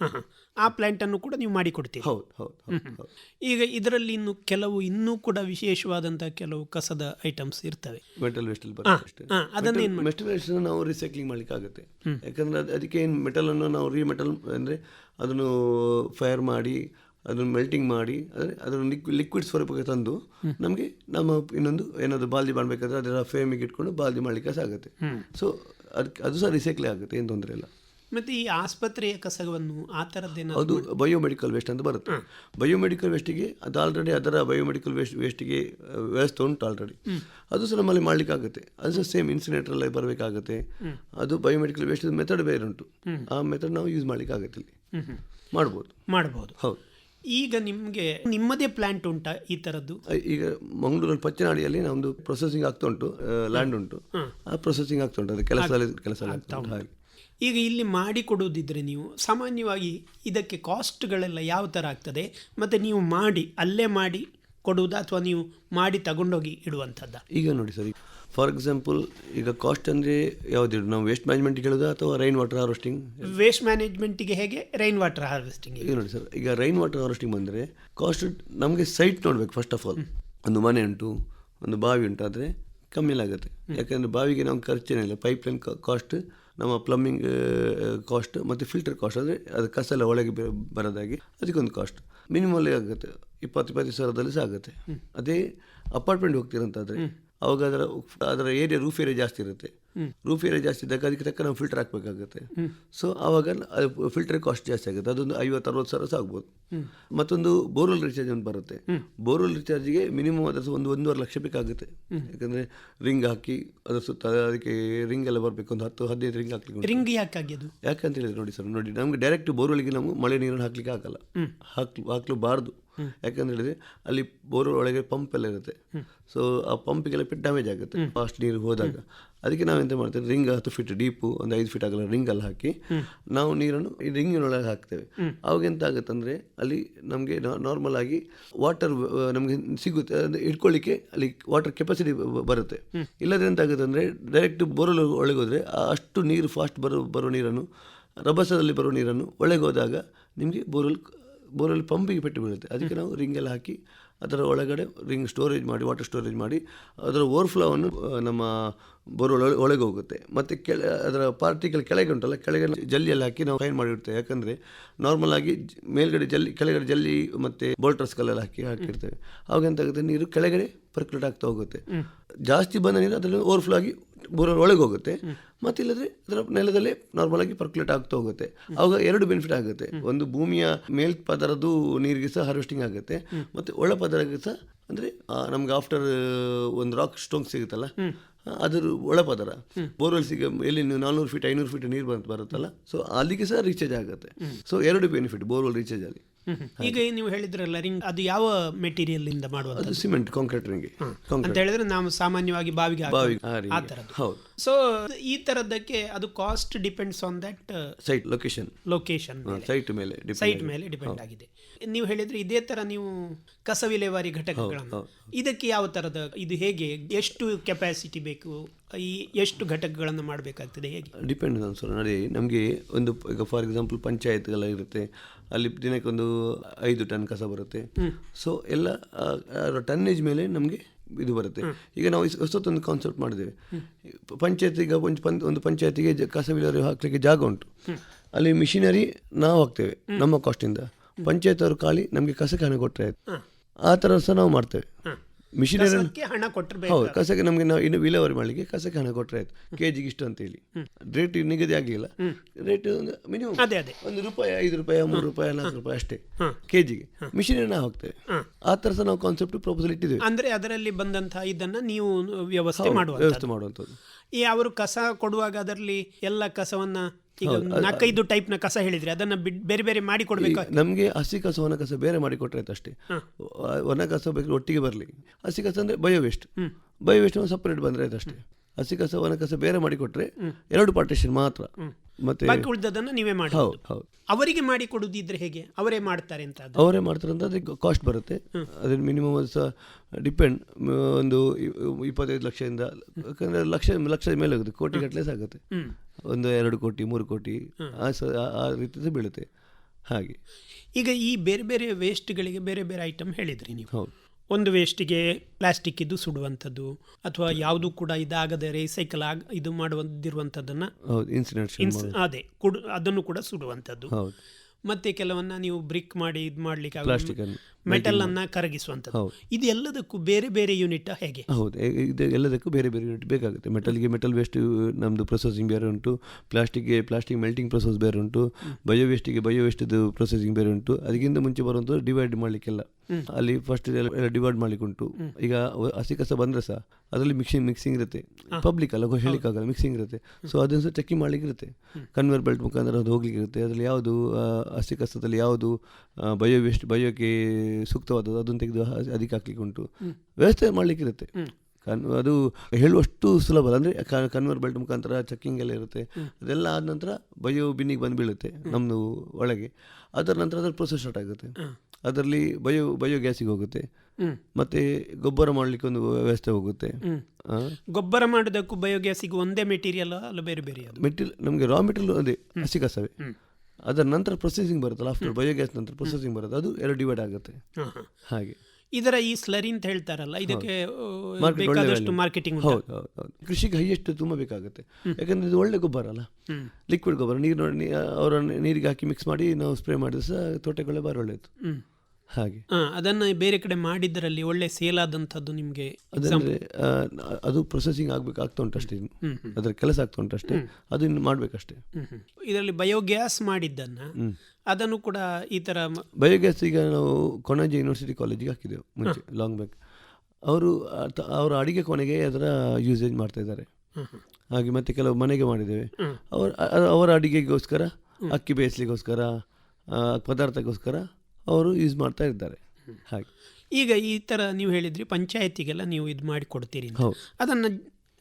ಆ ಪ್ಲಾಂಟ್ ಅನ್ನು ಕೂಡ ನೀವು ಮಾಡಿಕೊಡ್ತೀರಿ. ಹೌದು ಹೌದು ಈಗ ಇದರಲ್ಲಿ ಇನ್ನು ಕೆಲವು ಇನ್ನೂ ಕೂಡ ವಿಶೇಷವಾದಂತಹ ಕೆಲವು ಕಸದ ಐಟಮ್ಸ್ ಇರ್ತವೆ. ಮೆಟಲ್ ವೇಸ್ಟ್ ಬರುತ್ತೆ ಅಷ್ಟೇ. ಹಾ, ಅದನ್ನೇನ್ ಮೆಟಲ್ ವೇಸ್ಟ್ ನಾವು ರಿಸೈಕ್ಲಿಂಗ್ ಮಾಡ್ಲಿಕ್ಕೆ ಆಗುತ್ತೆ ಯಾಕಂದ್ರೆ ಅದ್- ಅದಕ್ಕೆ ಏನು ಮೆಟಲ್ ಅನ್ನು ನಾವು ರೀ ಮೆಟಲ್ ಅಂದ್ರೆ ಅದನ್ನು ಫೈರ್ ಮಾಡಿ ಅದನ್ನು ಮೆಲ್ಟಿಂಗ್ ಮಾಡಿ ಅಂದರೆ ಅದನ್ನು ಲಿಕ್ವಿಡ್ ಸ್ವರೂಪಕ್ಕೆ ತಂದು ನಮಗೆ ನಮ್ಮ ಇನ್ನೊಂದು ಏನಾದರೂ ಬಾಲ್ದಿ ಮಾಡಬೇಕಾದ್ರೆ ಅದರ ಫೇಮಿಗೆ ಇಟ್ಕೊಂಡು ಬಾಲ್ದಿ ಮಾಡಲಿಕ್ಕೆ ಸಹ ಆಗುತ್ತೆ ಸೊ ಅದಕ್ಕೆ ಅದು ಸಹ ರಿಸೈಕ್ಲೇ ಆಗುತ್ತೆ ಏನು ತೊಂದರೆ ಇಲ್ಲ. ಮತ್ತೆ ಈ ಆಸ್ಪತ್ರೆಯ ಕಸವನ್ನು ಆ ಥರದ್ದೇನ ಅದು ಬಯೋಮೆಡಿಕಲ್ ವೇಸ್ಟ್ ಅಂತ ಬರುತ್ತೆ. ಬಯೋಮೆಡಿಕಲ್ ವೇಸ್ಟಿಗೆ ಅದು ಆಲ್ರೆಡಿ ಅದರ ಬಯೋಮೆಡಿಕಲ್ ವೇಸ್ಟ್ ವೇಸ್ಟಿಗೆ ವ್ಯವಸ್ಥೆ ಉಂಟು ಆಲ್ರೆಡಿ ಅದು ಸಹ ನಮ್ಮಲ್ಲಿ ಮಾಡಲಿಕ್ಕಾಗುತ್ತೆ. ಅದು ಸಹ ಸೇಮ್ ಇನ್ಸಿನೇಟರಲ್ಲೇ ಬರಬೇಕಾಗುತ್ತೆ. ಅದು ಬಯೋಮೆಡಿಕಲ್ ವೇಸ್ಟ್ ಮೆಥಡ್ ಬೇರೆ ಉಂಟು. ಆ ಮೆಥಡ್ ನಾವು ಯೂಸ್ ಮಾಡ್ಲಿಕ್ಕೆ ಆಗುತ್ತೆ ಇಲ್ಲಿ ಮಾಡ್ಬೋದು. ಮಾಡ್ಬೋದು. ಹೌದು. ಈಗ ನಿಮಗೆ ನಿಮ್ಮದೇ ಪ್ಲಾಂಟ್ ಉಂಟಾ ಈ ತರದ್ದು? ಈಗ ಮಂಗಳೂರಲ್ಲಿ ಪಚ್ಚನಾಡಿಯಲ್ಲಿ ನಮ್ದು ಪ್ರೊಸೆಸಿಂಗ್ ಆಗ್ತಾ ಉಂಟು. ಲ್ಯಾಂಡ್ ಉಂಟು. ಆ ಪ್ರೊಸೆಸಿಂಗ್ ಆಗ್ತಾ ಉಂಟು. ಅದು ಕೆಲಸದಲ್ಲಿ ಕೆಲಸ ಆಗ್ತಾ ಉಂಟು. ಹಾಗೆ. ಈಗ ಇಲ್ಲಿ ಮಾಡಿ ಮಾಡಿಕೊಡುವುದಿದ್ರೆ ನೀವು ಸಾಮಾನ್ಯವಾಗಿ ಇದಕ್ಕೆ ಕಾಸ್ಟ್ಗಳೆಲ್ಲ ಯಾವ ಥರ ಆಗ್ತದೆ? ಮತ್ತು ನೀವು ಮಾಡಿ ಅಲ್ಲೇ ಮಾಡಿ ಕೊಡುವುದಾ ಅಥವಾ ನೀವು ಮಾಡಿ ತಗೊಂಡೋಗಿ ಇಡುವಂಥದ್ದ? ಈಗ ನೋಡಿ ಸರ್ ಫಾರ್ ಎಕ್ಸಾಂಪಲ್ ಈಗ ಕಾಸ್ಟ್ ಅಂದರೆ ಯಾವ್ದು ನಾವು ವೇಸ್ಟ್ ಮ್ಯಾನೇಜ್ಮೆಂಟ್ ಹೇಳೋದು ಅಥವಾ ರೈನ್ ವಾಟರ್ ಹಾರ್ವೆಸ್ಟಿಂಗ್ ವೇಸ್ಟ್ ಮ್ಯಾನೇಜ್ಮೆಂಟಿಗೆ ಹೇಗೆ? ರೈನ್ ವಾಟರ್ ಹಾರ್ವೆಸ್ಟಿಂಗ್ ಈಗ ನೋಡಿ ಸರ್ ಈಗ ರೈನ್ ವಾಟರ್ ಹಾರ್ವೆಸ್ಟಿಂಗ್ ಬಂದರೆ ಕಾಸ್ಟ್ ನಮಗೆ ಸೈಟ್ ನೋಡಬೇಕು ಫಸ್ಟ್ ಆಫ್ ಆಲ್ ಒಂದು ಮನೆ ಉಂಟು ಒಂದು ಬಾವಿ ಉಂಟು ಆದರೆ ಕಮ್ಮಿ ಆಗುತ್ತೆ. ಯಾಕಂದರೆ ಬಾವಿಗೆ ನಾವು ಖರ್ಚೇನಿಲ್ಲ ಪೈಪ್ ಲೈನ್ ಕಾಸ್ಟ್ ನಮ್ಮ ಪ್ಲಮ್ಮಿಂಗ್ ಕಾಸ್ಟ್ ಮತ್ತು ಫಿಲ್ಟರ್ ಕಾಸ್ಟ್ ಅಂದರೆ ಅದು ಕಸ ಎಲ್ಲ ಒಳಗೆ ಬರೋದಾಗಿ ಅದಕ್ಕೊಂದು ಕಾಸ್ಟ್ ಮಿನಿಮಲ್ ಆಗುತ್ತೆ. ಇಪ್ಪತ್ತು ಇಪ್ಪತ್ತು ಸಾವಿರದಲ್ಲಿ ಸಹ ಆಗುತ್ತೆ. ಅದೇ ಅಪಾರ್ಟ್ಮೆಂಟ್ ಹೋಗ್ತೀರಂತಾದರೆ ಅವಾಗ ಅದರ ಅದರ ಏರಿಯಾ ರೂಫ್ ಏರಿಯಾ ಜಾಸ್ತಿ ಇರುತ್ತೆ. ರೂಫ್ ಏರಿಯಾ ಜಾಸ್ತಿ ಇದ್ದಾಗ ಅದಕ್ಕೆ ತಕ್ಕ ನಾವು ಫಿಲ್ಟರ್ ಹಾಕಬೇಕಾಗುತ್ತೆ. ಸೊ ಆವಾಗ ಫಿಲ್ಟರ್ ಕಾಸ್ಟ್ ಜಾಸ್ತಿ ಆಗುತ್ತೆ. ಅದೊಂದು ಐವತ್ತು ಅರವತ್ತು ಸಾವಿರ ಸಹ ಆಗ್ಬೋದು. ಮತ್ತೊಂದು ಬೋರ್ವೆಲ್ ರಿಚಾರ್ಜ್ ಅಂತ ಬರುತ್ತೆ. ಬೋರ್ವೆಲ್ ರಿಚಾರ್ಜ್ಗೆ ಮಿನಿಮಮ್ ಅದರ ಒಂದು ಒಂದೂವರೆ ಲಕ್ಷ ಬೇಕಾಗುತ್ತೆ. ಯಾಕಂದರೆ ರಿಂಗ್ ಹಾಕಿ ಅದರ ಸುತ್ತ ಅದಕ್ಕೆ ರಿಂಗ್ ಎಲ್ಲ ಬರಬೇಕು. ಒಂದು ಹತ್ತು ಹದಿನೈದು ರಿಂಗ್ ಹಾಕ್ಲಿಕ್ಕೆ ರಿಂಗ್ ಯಾಕೆ ಯಾಕಂತ ಹೇಳಿದ್ರೆ ನೋಡಿ ಸರ್ ನೋಡಿ ನಮಗೆ ಡೈರೆಕ್ಟ್ ಬೋರ್ವೆಲ್ಗೆ ನಾವು ಮಳೆ ನೀರನ್ನು ಹಾಕ್ಲಿಕ್ಕೆ ಆಗಲ್ಲ. ಹಾಕ್ಲು ಹಾಕ್ಲೂಬಾರ್ದು ಯಾಕಂತ ಹೇಳಿದ್ರೆ ಅಲ್ಲಿ ಬೋರ್ವೆಲ್ ಒಳಗೆ ಪಂಪ್ ಎಲ್ಲ ಇರುತ್ತೆ. ಸೊ ಆ ಪಂಪಿಗೆಲ್ಲ ಡ್ಯಾಮೇಜ್ ಆಗುತ್ತೆ. ಫಾಸ್ಟ್ ನೀರು ಹೋದಾಗ. ಅದಕ್ಕೆ ನಾವು ಎಂತ ಮಾಡ್ತೇವೆ? ರಿಂಗ್ ಹತ್ತು ಫೀಟ್ ಡೀಪು ಒಂದು ಐದು ಫೀಟ್ ಆಗಲ್ಲ ರಿಂಗ್ ಅಲ್ಲಿ ಹಾಕಿ ನಾವು ನೀರನ್ನು ಈ ರಿಂಗಿನೊಳಗೆ ಹಾಕ್ತೇವೆ. ಅವಾಗ ಎಂತ ಅಂದರೆ ಅಲ್ಲಿ ನಮಗೆ ನಾರ್ಮಲ್ ಆಗಿ ವಾಟರ್ ನಮಗೆ ಸಿಗುತ್ತೆ. ಇಟ್ಕೊಳ್ಳಿಕ್ಕೆ ಅಲ್ಲಿ ವಾಟರ್ ಕೆಪಾಸಿಟಿ ಬರುತ್ತೆ. ಇಲ್ಲದ್ರೆ ಎಂತ ಆಗುತ್ತೆ ಅಂದರೆ ಡೈರೆಕ್ಟ್ ಬೋರಲ್ ಒಳಗೆ ಹೋದರೆ ಅಷ್ಟು ನೀರು ಫಾಸ್ಟ್ ಬರೋ ಬರೋ ನೀರನ್ನು, ರಭಸದಲ್ಲಿ ಬರೋ ನೀರನ್ನು ಒಳಗೆ ಹೋದಾಗ ನಿಮಗೆ ಬೋರಲ್ ಬೋರ್ವೆಲ್ ಪಂಪಿಗೆ ಪೆಟ್ಟು ಬೀಳುತ್ತೆ. ಅದಕ್ಕೆ ನಾವು ರಿಂಗೆಲ್ಲ ಹಾಕಿ ಅದರ ಒಳಗಡೆ ರಿಂಗ್ ಸ್ಟೋರೇಜ್ ಮಾಡಿ ವಾಟರ್ ಸ್ಟೋರೇಜ್ ಮಾಡಿ ಅದರ ಓವರ್ಫ್ಲೋವನ್ನು ನಮ್ಮ ಬೋರ್ವೆಲ್ ಒಳ- ಒಳಗೆ ಹೋಗುತ್ತೆ ಮತ್ತು ಕೆಳ ಅದರ ಪಾರ್ಟಿಕಲ್ ಕೆಳಗೆ ಉಂಟಲ್ಲ ಕೆಳಗೆ ಜಲ್ಲಿಯಲ್ಲಿ ಹಾಕಿ ನಾವು ಫೈನ್ ಮಾಡಿರ್ತೇವೆ ಯಾಕಂದರೆ ನಾರ್ಮಲ್ ಆಗಿ ಮೇಲ್ಗಡೆ ಜಲ್ಲಿ ಕೆಳಗಡೆ ಜಲ್ಲಿ ಮತ್ತು ಬೋಲ್ಟರ್ಸ್ಗಳೆಲ್ಲ ಹಾಕಿ ಹಾಕಿರ್ತೇವೆ. ಆವಾಗ ಎಂತಾಗುತ್ತೆ ನೀರು ಕೆಳಗಡೆ ಪರ್ಕ್ಯುಲೇಟ್ ಆಗ್ತಾ ಹೋಗುತ್ತೆ. ಜಾಸ್ತಿ ಬಂದ ನೀರು ಅದರಲ್ಲಿ ಓವರ್ಫ್ಲೋ ಆಗಿ ಬೋರ್ವೆಲ್ ಒಳಗೆ ಹೋಗುತ್ತೆ ಮತ್ತು ಇಲ್ಲದ್ರೆ ಅದರ ನೆಲದಲ್ಲೇ ನಾರ್ಮಲ್ ಆಗಿ ಪರ್ಕ್ಯುಲೇಟ್ ಆಗ್ತಾ ಹೋಗುತ್ತೆ. ಆವಾಗ ಎರಡು ಬೆನಿಫಿಟ್ ಆಗುತ್ತೆ. ಒಂದು ಭೂಮಿಯ ಮೇಲ್ ಪದರದ್ದು ನೀರಿಗೆ ಸಹ ಹಾರ್ವೆಸ್ಟಿಂಗ್ ಆಗುತ್ತೆ. ಮತ್ತು ಒಳ ಪದರಕ್ಕೆ ಸಹ ಅಂದರೆ ನಮ್ಗೆ ಆಫ್ಟರ್ ಒಂದು ರಾಕ್ ಸ್ಟೋನ್ ಸಿಗುತ್ತಲ್ಲ ಅದರ ಒಳಪದರ ಬೋರ್ವೆಲ್ಸಿಗೆ ಎಲ್ಲಿ ನೀವು ನಾನ್ನೂರು ಫೀಟ್ ಐನೂರು ಫೀಟ್ ನೀರು ಬಂದು ಬರುತ್ತಲ್ಲ ಸೊ ಅಲ್ಲಿಗೆ ಸಹ ರೀಚಾರ್ಜ್ ಆಗುತ್ತೆ. ಸೊ ಎರಡು ಬೆನಿಫಿಟ್ ಬೋರ್ವೆಲ್ ರೀಚಾರ್ಜ್ ಅಲ್ಲಿ. ಈಗ ನೀವು ಹೇಳಿದ್ರಲ್ಲ ರಿಂಗ್ ಅದು ಯಾವ ಮೆಟೀರಿಯಲ್ ಇಂದ ಮಾಡುವಂಥದ್ದು? ಅದು ಸಿಮೆಂಟ್ ಕಾಂಕ್ರೀಟ್ ರಿಂಗ್ ಅಂತ ಕಾಂಕ್ರೀಟ್ ಹೇಳಿದ್ರೆ ನಾವು ಸಾಮಾನ್ಯವಾಗಿ ಬಾವಿಗೆ ಹಾಕುವ- ಆ ಆ ರಿಂಗೆ ಹೌದು. ಸೊ ಈ ತರದಕ್ಕೆ ಅದು cost depends on that site location location site ಮೇಲೆ. ಸೈಟ್ ಮೇಲೆ ಡಿಪೆಂಡ್ ಆಗಿದೆ. ನೀವು ಹೇಳಿದ್ರೆ ಇದೇ ತರ ನೀವು ಕಸ ವಿಲೇವಾರಿ ಘಟಕಗಳನ್ನು ಇದಕ್ಕೆ ಯಾವ ತರದ ಇದು ಹೇಗೆ ಎಷ್ಟು ಕೆಪಾಸಿಟಿ ಬೇಕು? ಈ ಎಷ್ಟು ಘಟಕಗಳನ್ನು ಮಾಡಬೇಕಾಗ್ತದೆ ಹೇಗೆ? ಡಿಪೆಂಡ್ ಸರ್ ನೋಡಿ ನಮಗೆ ಒಂದು ಈಗ ಫಾರ್ ಎಕ್ಸಾಂಪಲ್ ಪಂಚಾಯತ್ಗಳ ಇರುತ್ತೆ. ಅಲ್ಲಿ ದಿನಕ್ಕೆ ಒಂದು ಐದು ಟನ್ ಕಸ ಬರುತ್ತೆ. ಸೊ ಎಲ್ಲ ಟನ್ನೇಜ್ ಮೇಲೆ ನಮಗೆ ಇದು ಬರುತ್ತೆ. ಈಗ ನಾವು ಹೊಸತ್ತೊಂದು ಕಾನ್ಸೆಪ್ಟ್ ಮಾಡಿದ್ದೇವೆ. ಪಂಚಾಯತ್ ಈಗ ಒಂದು ಪಂಚ ಒಂದು ಪಂಚಾಯತಿಗೆ ಕಸ ವಿಲೇವಾರಿ ಹಾಕ್ಲಿಕ್ಕೆ ಜಾಗ ಉಂಟು. ಅಲ್ಲಿ ಮಿಷಿನರಿ ನಾವು ಹಾಕ್ತೇವೆ ನಮ್ಮ ಕಾಸ್ಟಿಂದ ಪಂಚಾಯತ್ ಅವರು ಖಾಲಿ ನಮಗೆ ಕಸಕ್ಕೆ ಹಣ ಕೊಟ್ಟರೆ ಆಯ್ತು. ಆ ಥರ ಸಹ ನಾವು ಮಾಡ್ತೇವೆ. ಮಿಷಿನರಿ ಹಣ ಕೊಟ್ಟರೆ ಹೌದು ಕಸಕ್ಕೆ ನಮಗೆ ನಾವು ಇನ್ನು ವಿಲೇವರಿ ಮಾಡಲಿಕ್ಕೆ ಕಸಕ್ಕೆ ಹಣ ಕೊಟ್ಟರೆ ಆಯ್ತು. ಕೆ ಜಿಗೆ ಇಷ್ಟು ಅಂತೇಳಿ ರೇಟ್ ನಿಗದಿ ಆಗಲಿಲ್ಲ. ರೇಟ್ ಒಂದು ಮಿನಿಮಮ್ ಅದೇ ಅದೇ. ಒಂದು ರೂಪಾಯಿ ಐದು ರೂಪಾಯಿ ಮೂರು ರೂಪಾಯಿ ನಾಲ್ಕು ರೂಪಾಯಿ ಅಷ್ಟೇ ಕೆ ಜಿಗೆ ಮಿಷಿನರಿ ನಾವು ಹಾಕ್ತೇವೆ? ಆ ಥರ ಸಹ ನಾವು ಕಾನ್ಸೆಪ್ಟ್ ಪ್ರಪೋಸಲ್ ಇಟ್ಟಿದ್ದೇವೆ. ಅಂದ್ರೆ ಅದರಲ್ಲಿ ಬಂದಂತಹ ಇದನ್ನ ನೀವು ವ್ಯವಸ್ಥೆ ಮಾಡುವ ವ್ಯವಸ್ಥೆ ಮಾಡುವಂಥದ್ದು. ಈ ಅವರು ಕಸ ಕೊಡುವಾಗ ಅದರಲ್ಲಿ ಎಲ್ಲ ಕಸವನ್ನ ಈಗ ನಾಲ್ಕೈದು ಟೈಪ್ನ ಕಸ ಹೇಳಿದ್ರೆ ಅದನ್ನ ಬೇರೆ ಬೇರೆ ಮಾಡಿ ಕೊಡ್ಬೇಕು ನಮಗೆ ಹಸಿ ಕಸ ಒಣ ಕಸ ಬೇರೆ ಮಾಡಿ ಕೊಟ್ಟರೆ ಆಯ್ತು ಅಷ್ಟೇ. ಒಣ ಕಸ ಬೇಕು ಒಟ್ಟಿಗೆ ಬರಲಿ. ಹಸಿ ಕಸ ಅಂದರೆ bio waste bio waste separate ಬಂದರೆ ಆಯ್ತು ಅಷ್ಟೇ. ಹಸಿ ಕಸ ಒಣ ಕಸ ಬೇರೆ ಮಾಡಿಕೊಟ್ರೆ ಎರಡು ಪಾರ್ಟಿಷನ್ ಮಾತ್ರ. ಮತ್ತೆ ಉಳಿದದನ್ನು ನೀವೇ ಮಾಡಿ. ಹೌದು ಹೌದು. ಅವರಿಗೆ ಮಾಡಿ ಕೊಡುದಿದ್ರೆ ಹೇಗೆ? ಅವರೇ ಮಾಡ್ತಾರೆ ಅಂತ ಅವರೇ ಮಾಡ್ತಾರೆ ಅಂತ ಅದಕ್ಕೆ ಕಾಸ್ಟ್ ಬರುತ್ತೆ. ಅದ್ರ ಮಿನಿಮಮ್ ಸಹ ಡಿಪೆಂಡ್ ಒಂದು ಇಪ್ಪತ್ತೈದು ಲಕ್ಷದಿಂದ ಯಾಕಂದ್ರೆ ಲಕ್ಷ ಲಕ್ಷದ ಮೇಲೆ ಆಗುತ್ತೆ ಕೋಟಿ ಗಟ್ಟಲೆ ಸಾಗುತ್ತೆ ಒಂದು ಎರಡು ಕೋಟಿ ಮೂರು ಕೋಟಿ ಆ ಸ ಆ- ಆ ಬೀಳುತ್ತೆ. ಹಾಗೆ. ಈಗ ಈ ಬೇರೆ ಬೇರೆ ವೇಸ್ಟ್ಗಳಿಗೆ ಬೇರೆ ಬೇರೆ ಐಟಮ್ ಹೇಳಿದ್ರಿ ನೀವು. ಹೌದು. ಒಂದು ವೇಸ್ಟಿಗೆ ಪ್ಲಾಸ್ಟಿಕ್ ಇದು ಸುಡುವಂಥದ್ದು ಅಥವಾ ಯಾವುದು ಕೂಡ ಇದಾಗದೆ ರೀಸೈಕಲ್ ಆಗ ಇದು ಮಾಡುವಂತಿರುವಂಥದ್ದನ್ನು ಅದೇ ಕುಡ್ ಅದನ್ನು ಕೂಡ ಸುಡುವಂಥದ್ದು. ಮತ್ತೆ ಕೆಲವನ್ನ ನೀವು ಬ್ರಿಕ್ ಮಾಡಿ ಇದು ಮಾಡ್ಲಿಕ್ಕೆ ಮೆಟಲ್ ಅನ್ನ ಕರಗಿಸುವಂಥದ್ದು. ಇದು ಎಲ್ಲದಕ್ಕೂ ಬೇರೆ ಬೇರೆ ಯೂನಿಟ್ ಹೇಗೆ? ಹೌದು ಇದು ಎಲ್ಲದಕ್ಕೂ ಬೇರೆ ಬೇರೆ ಯೂನಿಟ್ ಬೇಕಾಗುತ್ತೆ. ಮೆಟಲ್ಗೆ ಮೆಟಲ್ ವೇಸ್ಟ್ ನಮ್ಮದು ಪ್ರೊಸೆಸಿಂಗ್ ಬೇರೆ ಉಂಟು. ಪ್ಲಾಸ್ಟಿಕ್ಗೆ ಪ್ಲಾಸ್ಟಿಕ್ ಮೆಲ್ಟಿಂಗ್ ಪ್ರೊಸೆಸ್ ಬೇರೆ ಉಂಟು. ಬಯೋ ವೇಸ್ಟಿಗೆ ಬಯೋ ವೇಸ್ಟ್ದು ಪ್ರೊಸೆಸಿಂಗ್ ಬೇರೆ ಉಂಟು. ಅದಕ್ಕಿಂತ ಮುಂಚೆ ಬರುವಂಥದ್ದು ಡಿವೈಡ್ ಮಾಡಲಿಕ್ಕೆಲ್ಲ. ಅಲ್ಲಿ ಫಸ್ಟ್ ಎಲ್ಲ ಡಿವೈಡ್ ಮಾಡಲಿಕ್ಕೆ ಉಂಟು. ಈಗ ಹಸಿ ಕಸ ಬಂದ್ರೆ ಸಹ ಅದರಲ್ಲಿ ಮಿಕ್ಸಿಂಗ್ ಮಿಕ್ಸಿಂಗ್ ಇರುತ್ತೆ. ಪಬ್ಲಿಕ್ ಅಲ್ಲ ಹೇಳಿಕ್ಕಾಗಲ್ಲ ಮಿಕ್ಸಿಂಗ್ ಇರುತ್ತೆ. ಸೊ ಅದನ್ನು ಸಹ ಚೆಕಿಂಗ್ ಮಾಡ್ಲಿಕ್ಕೆ ಇರುತ್ತೆ. ಕನ್ವರ್ ಬೆಲ್ಟ್ ಮುಖಾಂತರ ಅದು ಹೋಗ್ಲಿಕ್ಕೆ ಇರುತ್ತೆ. ಅದರಲ್ಲಿ ಯಾವುದು ಹಸಿ ಕಸದಲ್ಲಿ ಯಾವುದು ಬಯೋ ವೇಸ್ಟ್ ಬಯೋಕ್ಕೆ ಸೂಕ್ತವಾದದ್ದು ಅದನ್ನು ತೆಗೆದು ಅದಕ್ಕೆ ಹಾಕ್ಲಿಕ್ಕೆ ಉಂಟು. ವ್ಯವಸ್ಥೆ ಮಾಡಲಿಕ್ಕೆ ಇರುತ್ತೆ. ಕನ್ ಅದು ಹೇಳುವಷ್ಟು ಸುಲಭ ಅಂದರೆ ಕನ್ವರ್ ಬೆಲ್ಟ್ ಮುಖಾಂತರ ಚೆಕ್ಕಿಂಗ್ ಎಲ್ಲ ಇರುತ್ತೆ. ಅದೆಲ್ಲ ಆದ ನಂತರ ಬಯೋ ಬಿನ್ನಿಗೆ ಬಂದು ಬೀಳುತ್ತೆ ನಮ್ಮದು ಒಳಗೆ. ಅದರ ನಂತರ ಅದರ ಪ್ರೊಸೆಸ್ ಸ್ಟಾರ್ಟ್ ಆಗುತ್ತೆ. ಅದರಲ್ಲಿ ಬಯೋ ಬಯೋ ಗ್ಯಾಸಿಗೆ ಹೋಗುತ್ತೆ. ಮತ್ತೆ ಗೊಬ್ಬರ ಮಾಡಲಿಕ್ಕೆ ಒಂದು ವ್ಯವಸ್ಥೆ ಹೋಗುತ್ತೆ. ಗೊಬ್ಬರ ಮಾಡೋದಕ್ಕೂ ಬಯೋಗ್ಯಾಸಿಗೂ ಒಂದೇ ಮೆಟೀರಿಯಲ್ ಅಲ್ಲ ಬೇರೆ ಬೇರೆ ಅದು ಮೆಟೀರಿಯಲ್ ನಮಗೆ ರಾ ಮೆಟೀರಿಯಲ್ ಅದೇ ಹಸಿ ಕಸವೇ. ಅದರ ನಂತರ ಪ್ರೊಸೆಸಿಂಗ್ ಬರುತ್ತಲ್ಲ? ಆಫ್ಟರ್ ಬಯೋಗ್ಯಾಸ್ ನಂತರ ಪ್ರೊಸೆಸಿಂಗ್ ಬರುತ್ತೆ. ಅದು ಎರಡು ಡಿವೈಡ್ ಆಗುತ್ತೆ. ಹಾಗೆ. ಇದರ ಈ ಸ್ಲರಿ ಅಂತ ಹೇಳ್ತಾರಲ್ಲ ಇದಕ್ಕೆ ಬೇಕಾದಷ್ಟು ಮಾರ್ಕೆಟಿಂಗ್ ಹೌದು ಹೌದು ಹೌದು. ಕೃಷಿಗೆ ಹೈಯೆಸ್ಟ್ ತುಂಬ ಬೇಕಾಗುತ್ತೆ. ಯಾಕಂದ್ರೆ ಇದು ಒಳ್ಳೆ ಗೊಬ್ಬರ ಅಲ್ಲ? ಲಿಕ್ವಿಡ್ ಗೊಬ್ಬರ. ನೀರು ನೋಡಿ ಅವರ ನೀರಿಗೆ ಹಾಕಿ ಮಿಕ್ಸ್ ಮಾಡಿ ನಾವು ಸ್ಪ್ರೇ ಮಾಡಿದ್ರೆ ಸಹ ತೋಟಗಳೇ ಬಾರಿ ಒಳ್ಳೆಯದು. ಹಾಗೆ. ಅದನ್ನ ಬೇರೆ ಕಡೆ ಮಾಡಿದ್ದರಲ್ಲಿ ಒಳ್ಳೆ ಸೇಲ್ ಆದಂಥದ್ದು ನಿಮಗೆ ಅದಂದರೆ ಅದು ಪ್ರೊಸೆಸಿಂಗ್ ಆಗಬೇಕು ಆಗ್ತಾ ಉಂಟು ಅಷ್ಟೇ ಅದರ ಕೆಲಸ ಆಗ್ತಾ ಉಂಟು ಅಷ್ಟೇ. ಅದು ಇನ್ನು ಮಾಡಬೇಕಷ್ಟೇ. ಇದರಲ್ಲಿ ಬಯೋಗ್ಯಾಸ್ ಮಾಡಿದ್ದನ್ನ ಅದನ್ನು ಕೂಡ ಈ ತರ ಮ- ಬಯೋಗ್ಯಾಸ್ ಈಗ ನಾವು ಕೊಣಾಜಿ ಯೂನಿವರ್ಸಿಟಿ ಕಾಲೇಜಿಗೆ ಹಾಕಿದ್ದೇವೆ ಮುಂಚೆ ಲಾಂಗ್ ಬ್ಯಾಕ್ ಅವರು ಅವರ ಅಡಿಗೆ ಕೊನೆಗೆ ಅದರ ಯೂಸೇಜ್ ಮಾಡ್ತಾ ಇದ್ದಾರೆ. ಹಾಗೆ ಮತ್ತೆ ಕೆಲವು ಮನೆಗೆ ಮಾಡಿದ್ದೇವೆ. ಅವರ ಅವರ ಅಡಿಗೆಗೋಸ್ಕರ ಅಕ್ಕಿ ಬೇಯಿಸ್ಲಿಕ್ಕೋಸ್ಕರ ಪದಾರ್ಥಕ್ಕೋಸ್ಕರ ಅವರು ಯೂಸ್ ಮಾಡ್ತಾ ಇದ್ದಾರೆ. ಹಾಗೆ. ಈಗ ಈ ಥರ ನೀವು ಹೇಳಿದ್ರಿ ಪಂಚಾಯತಿಗೆಲ್ಲ ನೀವು ಇದು ಮಾಡಿ ಕೊಡ್ತೀರಿ ಅದನ್ನು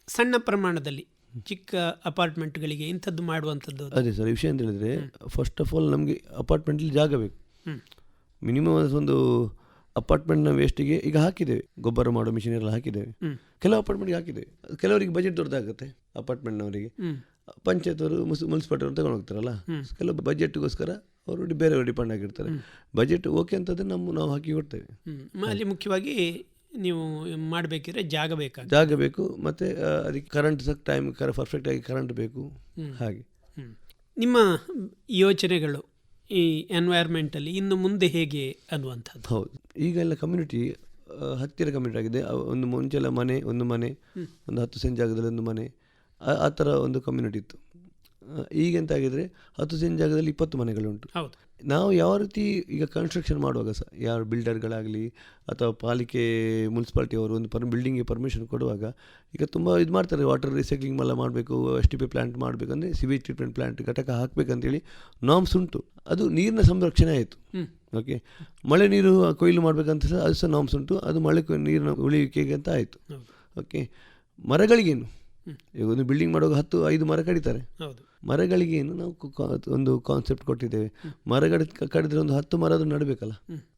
ಸಣ್ಣ ಪ್ರಮಾಣದಲ್ಲಿ ಚಿಕ್ಕ ಅಪಾರ್ಟ್ಮೆಂಟ್ಗಳಿಗೆ ಇಂಥದ್ದು ಮಾಡುವಂಥದ್ದು ಅದು. ಸರ್ ವಿಷಯ ಅಂತ ಹೇಳಿದ್ರೆ ಫಸ್ಟ್ ಆಫ್ ಆಲ್ ನಮಗೆ ಅಪಾರ್ಟ್ಮೆಂಟಲ್ಲಿ ಜಾಗ ಬೇಕು. ಮಿನಿಮಮ್ ಒಂದು ಅಪಾರ್ಟ್ಮೆಂಟ್ನ ವೇಸ್ಟಿಗೆ ಈಗ ಹಾಕಿದ್ದೇವೆ. ಗೊಬ್ಬರ ಮಾಡೋ ಮಿಷಿನ್ ಎಲ್ಲ ಹಾಕಿದ್ದೇವೆ. ಕೆಲವು ಅಪಾರ್ಟ್ಮೆಂಟ್ಗೆ ಹಾಕಿದ್ದೇವೆ. ಕೆಲವರಿಗೆ ಬಜೆಟ್ ದೊಡ್ಡದಾಗುತ್ತೆ ಅಪಾರ್ಟ್ಮೆಂಟ್ನವರಿಗೆ. ಹ್ಮ್. ಪಂಚಾಯತ್ ಅವರು ಮುನ್ಸ್ ಮುನ್ಸಿಪಾಲ್ಟಿ ಅವರು ತಗೊಂಡು ಹೋಗ್ತಾರಲ್ಲ ಕೆಲವು ಬಜೆಟ್ಗೋಸ್ಕರ ಅವರು ಬೇರೆ ಬೇರೆಯವರು ಡಿಪೆಂಡ್ ಆಗಿರ್ತಾರೆ. ಬಜೆಟ್ ಓಕೆ ಅಂತಂದ್ರೆ ನಮ್ಮ ನಾವು ಹಾಕಿ ಕೊಡ್ತೇವೆ. ಅಲ್ಲಿ ಮುಖ್ಯವಾಗಿ ನೀವು ಮಾಡಬೇಕಿದ್ರೆ ಜಾಗ ಬೇಕಾ ಜಾಗ ಬೇಕು ಮತ್ತು ಅದಕ್ಕೆ ಕರೆಂಟ್ ಸಹ ಟೈಮ್ ಕರ ಪರ್ಫೆಕ್ಟಾಗಿ ಕರೆಂಟ್ ಬೇಕು. ಹಾಗೆ. ನಿಮ್ಮ ಯೋಚನೆಗಳು ಈ ಎನ್ವೈರ್ಮೆಂಟಲ್ಲಿ ಇನ್ನು ಮುಂದೆ ಹೇಗೆ ಅನ್ನುವಂಥದ್ದು? ಹೌದು. ಈಗ ಎಲ್ಲ ಕಮ್ಯುನಿಟಿ ಹತ್ತಿರ ಕಮ್ಯುನಿಟಿ ಆಗಿದೆ. ಒಂದು ಮುಂಚೆಲ್ಲ ಮನೆ ಒಂದು ಮನೆ ಒಂದು ಹತ್ತು ಸೆಂಟ್ ಜಾಗದಲ್ಲಿ ಒಂದು ಮನೆ. ಆ- ಥರ ಒಂದು ಕಮ್ಯುನಿಟಿ ಇತ್ತು. ಈಗೆಂತಾಗಿದ್ರೆ ಹತ್ತು ಸೆಂಟ್ ಜಾಗದಲ್ಲಿ ಇಪ್ಪತ್ತು ಮನೆಗಳುಂಟು. ಹೌದು. ನಾವು ಯಾವ ರೀತಿ ಈಗ ಕನ್ಸ್ಟ್ರಕ್ಷನ್ ಮಾಡುವಾಗ ಸಹ ಯಾರು ಬಿಲ್ಡರ್ಗಳಾಗಲಿ ಅಥವಾ ಪಾಲಿಕೆ ಮುನ್ಸಿಪಾಲ್ಟಿ ಅವರು ಒಂದು ಪರ್ ಬಿಲ್ಡಿಂಗ್ಗೆ ಪರ್ಮಿಷನ್ ಕೊಡುವಾಗ ಈಗ ತುಂಬ ಇದು ಮಾಡ್ತಾರೆ. ವಾಟರ್ ರೀಸೈಕ್ಲಿಂಗ್ ಎಲ್ಲ ಮಾಡಬೇಕು ಎಸ್ ಟಿ ಪಿ ಪ್ಲ್ಯಾಂಟ್ ಮಾಡಬೇಕಂದ್ರೆ ಅಂದರೆ ಸಿವೇಜ್ ಟ್ರೀಟ್ಮೆಂಟ್ ಪ್ಲ್ಯಾಂಟ್ ಘಟಕ ಹಾಕಬೇಕಂತೇಳಿ ನಾಮ್ಸ್ ಉಂಟು. ಅದು ನೀರಿನ ಸಂರಕ್ಷಣೆ ಆಯಿತು. ಓಕೆ ಮಳೆ ನೀರು ಕೊಯ್ಲು ಮಾಡಬೇಕಂತ ಸಹ ಅದು ಸಹ ನಾಮ್ಸ್ ಉಂಟು. ಅದು ಮಳೆ ನೀರಿನ ಉಳಿಯುವಿಕೆಗೆ ಅಂತ ಆಯಿತು. ಓಕೆ ಮರಗಳಿಗೇನು? ಈಗ ಒಂದು ಬಿಲ್ಡಿಂಗ್ ಮಾಡುವಾಗ ಹತ್ತು ಐದು ಮರ ಕಡಿತಾರೆ. ಮರಗಳಿಗೆ ಏನು ನಾವು ಒಂದು ಕಾನ್ಸೆಪ್ಟ್ ಕೊಟ್ಟಿದ್ದೇವೆ. ಮರಗಳ ಕಡಿದ್ರೆ ಒಂದು ಹತ್ತು ಮರ ಆದರೂ ನಡಬೇಕಲ್ಲ?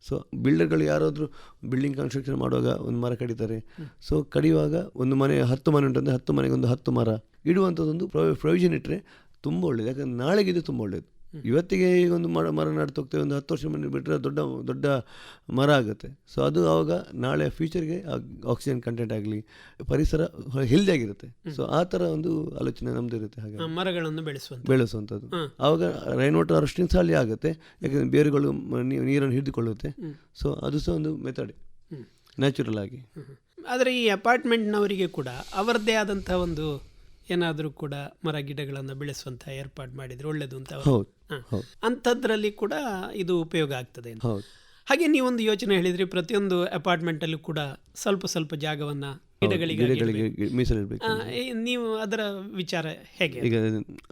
ಸೊ ಬಿಲ್ಡರ್ಗಳು ಯಾರಾದರೂ ಬಿಲ್ಡಿಂಗ್ ಕನ್ಸ್ಟ್ರಕ್ಷನ್ ಮಾಡುವಾಗ ಒಂದು ಮರ ಕಡಿತಾರೆ. ಸೊ ಕಡಿಯುವಾಗ ಒಂದು ಮನೆ ಹತ್ತು ಮನೆ ಉಂಟಂದರೆ ಹತ್ತು ಮನೆಗೆ ಒಂದು ಹತ್ತು ಮರ. ಇಡುವಂಥದ್ದೊಂದು ಪ್ರೊವಿಷನ್ ಇಟ್ಟರೆ ತುಂಬ ಒಳ್ಳೇದು. ಯಾಕಂದ್ರೆ ನಾಳೆಗೆ ಇದು ತುಂಬ ಒಳ್ಳೇದು. ಇವತ್ತಿಗೆ ಈಗ ಒಂದು ಮರ ಮರ ನಡ್ತಾ ಹೋಗ್ತೇವೆ ಒಂದು ಹತ್ತು ವರ್ಷ ಮನೆ ಬಿಟ್ಟರೆ ದೊಡ್ಡ ದೊಡ್ಡ ಮರ ಆಗುತ್ತೆ. ಸೊ ಅದು ಆವಾಗ ನಾಳೆ ಫ್ಯೂಚರ್ಗೆ ಆಕ್ಸಿಜನ್ ಕಂಟೆಂಟ್ ಆಗಲಿ ಪರಿಸರ ಹೆಲ್ದಿ ಆಗಿರುತ್ತೆ. ಸೊ ಆ ಥರ ಒಂದು ಆಲೋಚನೆ ನಮ್ದು ಇರುತ್ತೆ ಹಾಗೆ. ಮರಗಳನ್ನು ಬೆಳೆಸುವ ಬೆಳೆಸುವಂಥದ್ದು. ಆವಾಗ ರೈನ್ ವಾಟರ್ ಅರಷ್ಟಿನ ಸಾಲಿ ಆಗುತ್ತೆ. ಯಾಕಂದ್ರೆ ಬೇರುಗಳು ನೀರನ್ನು ಹಿಡಿದುಕೊಳ್ಳುತ್ತೆ. ಸೊ ಅದು ಸಹ ಒಂದು ಮೆಥಡ್ ನ್ಯಾಚುರಲ್ ಆಗಿ. ಆದರೆ ಈ ಅಪಾರ್ಟ್ಮೆಂಟ್ನವರಿಗೆ ಕೂಡ ಅವರದ್ದೇ ಆದಂಥ ಒಂದು ಏನಾದರೂ ಕೂಡ ಮರ ಗಿಡಗಳನ್ನು ಬೆಳೆಸುವಂತಹ ಏರ್ಪಾಡು ಮಾಡಿದ್ರೆ ಒಳ್ಳೇದು ಅಂತ. ಅಂಥದ್ರಲ್ಲಿ ಕೂಡ ಇದು ಉಪಯೋಗ ಆಗ್ತದೆ ಹಾಗೆ ನೀವೊಂದು ಯೋಚನೆ ಹೇಳಿದ್ರಿ ಪ್ರತಿಯೊಂದು ಅಪಾರ್ಟ್ಮೆಂಟಲ್ಲೂ ಕೂಡ ಸ್ವಲ್ಪ ಸ್ವಲ್ಪ ಜಾಗವನ್ನ ಗಿಡಗಳಿಗೆ ನೀವು ಅದರ ವಿಚಾರ ಹೇಗೆ? ಈಗ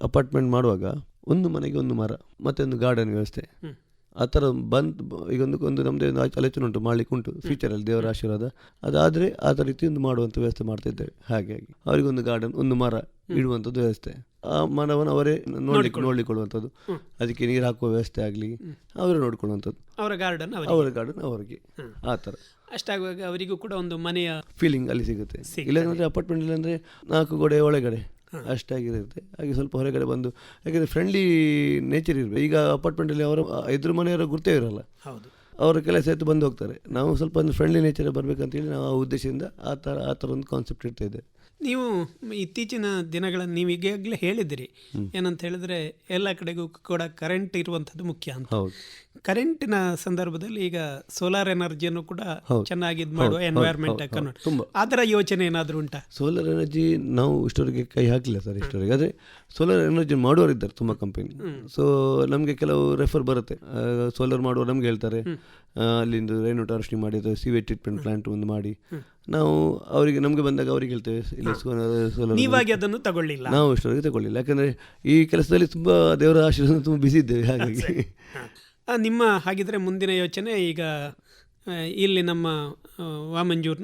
ಅಪಾರ್ಟ್ಮೆಂಟ್ ಮಾಡುವಾಗ ಒಂದು ಮನೆಗೆ ಒಂದು ಮರ ಮತ್ತೆ ಒಂದು ಗಾರ್ಡನ್ ವ್ಯವಸ್ಥೆ. ಆ ಥರ ಬಂದು ಈಗ ಒಂದು ಒಂದು ನಮ್ಮದೇ ಒಂದು ಆಲೋಚನೆ ಉಂಟು ಮಾಡಲಿಕ್ಕೆ ಉಂಟು ಫ್ಯೂಚರಲ್ಲಿ ದೇವರ ಆಶೀರ್ವಾದ. ಅದಾದರೆ ಆ ಥರ ರೀತಿ ಒಂದು ಮಾಡುವಂಥ ವ್ಯವಸ್ಥೆ ಮಾಡ್ತಾ ಇದ್ದೇವೆ ಹಾಗಾಗಿ ಅವರಿಗೊಂದು ಗಾರ್ಡನ್ ಒಂದು ಮರ ಇಡುವಂಥದ್ದು ವ್ಯವಸ್ಥೆ. ಆ ಮರವನ್ನು ಅವರೇ ನೋಡಿಕೊಂಡು ನೋಡಿಕೊಳ್ಳುವಂಥದ್ದು ಅದಕ್ಕೆ ನೀರು ಹಾಕುವ ವ್ಯವಸ್ಥೆ ಆಗಲಿ ಅವರೇ ನೋಡಿಕೊಳ್ಳುವಂಥದ್ದು ಅವರ ಗಾರ್ಡನ್ ಅವರ ಗಾರ್ಡನ್ ಅವರಿಗೆ. ಆ ಥರ. ಅಷ್ಟಾಗುವಾಗ ಅವರಿಗೂ ಕೂಡ ಒಂದು ಮನೆಯ ಫೀಲಿಂಗ್ ಅಲ್ಲಿ ಸಿಗುತ್ತೆ. ಇಲ್ಲಾಂದ್ರೆ ಅಪಾರ್ಟ್ಮೆಂಟ್ ಅಂದರೆ ನಾಲ್ಕು ಗೋಡೆ ಒಳಗಡೆ. ಅಷ್ಟಾಗಿರುತ್ತೆ ಹಾಗೆ ಸ್ವಲ್ಪ ಹೊರಗಡೆ ಬಂದು ಯಾಕೆಂದರೆ ಫ್ರೆಂಡ್ಲಿ ನೇಚರ್ ಇರಬೇಕು. ಈಗ ಅಪಾರ್ಟ್ಮೆಂಟಲ್ಲಿ ಅವರ ಎದುರು ಮನೆಯವರ ಗುರ್ತೇ ಇರೋಲ್ಲ. ಹೌದು. ಅವರ ಕೆಲಸ ಎತ್ತು ಬಂದು ಹೋಗ್ತಾರೆ. ನಾವು ಸ್ವಲ್ಪ ಒಂದು ಫ್ರೆಂಡ್ಲಿ ನೇಚರ್ ಬರಬೇಕಂತೇಳಿ ನಾವು ಆ ಉದ್ದೇಶದಿಂದ ಆ ಥರ ಆ ಥರ ಒಂದು ಕಾನ್ಸೆಪ್ಟ್ ಇರ್ತಾಯಿದೆ ನೀವು ಇತ್ತೀಚಿನ ದಿನಗಳನ್ನು ನೀವು ಈಗಾಗಲೇ ಹೇಳಿದಿರಿ ಏನಂತ ಹೇಳಿದ್ರೆ ಎಲ್ಲ ಕಡೆಗೂ ಕೂಡ ಕರೆಂಟ್ ಇರುವಂಥದ್ದು ಮುಖ್ಯ ಅಂತ. ಹೌದು. ಕರೆಂಟಿನ ಸಂದರ್ಭದಲ್ಲಿ ಈಗ ಸೋಲಾರ್ ಎನರ್ಜಿಯನ್ನು ಕೂಡ. ಚೆನ್ನಾಗಿ ಇದು ಮಾಡುವ ಎನ್ವೈರ್ಮೆಂಟ್ ಅದರ ಯೋಚನೆ ಏನಾದರೂ ಉಂಟಾ? ಸೋಲಾರ್ ಎನರ್ಜಿ ನಾವು ಇಷ್ಟವರೆಗೆ ಕೈ ಹಾಕಲಿಲ್ಲ ಸರ್ ಇಷ್ಟವರೆಗೆ. ಆದರೆ ಸೋಲಾರ್ ಎನರ್ಜಿ ಮಾಡೋರು ಇದ್ದಾರೆ ತುಂಬ ಕಂಪನಿ ಸೊ ನಮಗೆ ಕೆಲವು ರೆಫರ್ ಬರುತ್ತೆ. ಸೋಲಾರ್ ಮಾಡುವವರು ನಮ್ಗೆ ಹೇಳ್ತಾರೆ. ಆ, ಅಲ್ಲಿಂದ ರೈನ್ ವಾಟರ್ ಹಾರ್ವೆಸ್ಟಿಂಗ್ ಮಾಡಿ ಅಥವಾ ಸಿವೇಜ್ ಟ್ರೀಟ್ಮೆಂಟ್ ಪ್ಲಾಂಟ್ ಒಂದು ಮಾಡಿ. ನಾವು ಅವರಿಗೆ ನಮಗೆ ಬಂದಾಗ ಅವ್ರಿಗೆ ಹೇಳ್ತೇವೆ ಇಲ್ಲಿ ನೀವಾಗಿ ಅದನ್ನು ತಗೊಳ್ಳಿಲ್ಲ. ನಾವು ಇಷ್ಟವರೆಗೆ ತಗೊಳ್ಳಿಲ್ಲ. ಯಾಕಂದರೆ ಈ ಕೆಲಸದಲ್ಲಿ ತುಂಬ ದೇವರ ಆಶೀರ್ವಾದ ತುಂಬ ಬಿಸಿ ಇದ್ದೇವೆ ಹಾಗಾಗಿ. ನಿಮ್ಮ ಹಾಗಿದ್ರೆ ಮುಂದಿನ ಯೋಚನೆ ಈಗ ಇಲ್ಲಿ ನಮ್ಮ ವಾಮಂಜೂರ್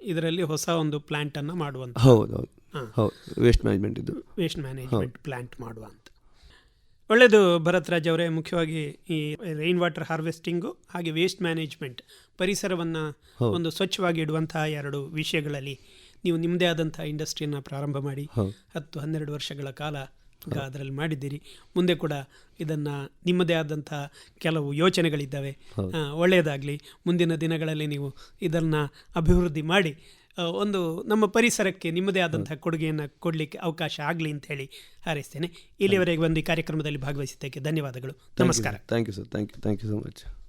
ಇದರಲ್ಲಿ ಹೊಸ ಒಂದು ಪ್ಲ್ಯಾಂಟನ್ನು ಮಾಡುವಂಥ ಹೌದು ಹೌದು ಹೌದು. ವೇಸ್ಟ್ ಮ್ಯಾನೇಜ್ಮೆಂಟ್ ಇದು. ವೇಸ್ಟ್ ಮ್ಯಾನೇಜ್ಮೆಂಟ್ ಪ್ಲಾಂಟ್ ಮಾಡುವ ಒಳ್ಳೆಯದು ಭರತ್ ರಾಜ್ ಅವರೇ ಮುಖ್ಯವಾಗಿ ಈ ರೈನ್ ವಾಟರ್ ಹಾರ್ವೆಸ್ಟಿಂಗು ಹಾಗೆ ವೇಸ್ಟ್ ಮ್ಯಾನೇಜ್ಮೆಂಟ್ ಪರಿಸರವನ್ನು ಒಂದು ಸ್ವಚ್ಛವಾಗಿ ಇಡುವಂತಹ ಎರಡು ವಿಷಯಗಳಲ್ಲಿ ನೀವು ನಿಮ್ಮದೇ ಆದಂತಹ ಇಂಡಸ್ಟ್ರಿಯನ್ನು ಪ್ರಾರಂಭ ಮಾಡಿ. ಹತ್ತು ಹನ್ನೆರಡು ವರ್ಷಗಳ ಕಾಲ ಅದರಲ್ಲಿ ಮಾಡಿದ್ದೀರಿ. ಮುಂದೆ ಕೂಡ ಇದನ್ನು ನಿಮ್ಮದೇ ಆದಂಥ ಕೆಲವು ಯೋಚನೆಗಳಿದ್ದಾವೆ. ಒಳ್ಳೆಯದಾಗಲಿ ಮುಂದಿನ ದಿನಗಳಲ್ಲಿ ನೀವು ಇದನ್ನು ಅಭಿವೃದ್ಧಿ ಮಾಡಿ ಒಂದು ನಮ್ಮ ಪರಿಸರಕ್ಕೆ ನಿಮ್ಮದೇ ಆದಂತಹ ಕೊಡುಗೆಯನ್ನು ಕೊಡಲಿಕ್ಕೆ ಅವಕಾಶ ಆಗಲಿ ಅಂತ ಹೇಳಿ ಹಾರೈಸ್ತೇನೆ. ಇಲ್ಲಿಯವರೆಗೆ ಒಂದು ಈ ಕಾರ್ಯಕ್ರಮದಲ್ಲಿ ಭಾಗವಹಿಸಿದ್ದಕ್ಕೆ ಧನ್ಯವಾದಗಳು. ನಮಸ್ಕಾರ. Thank you sir thank you thank you so much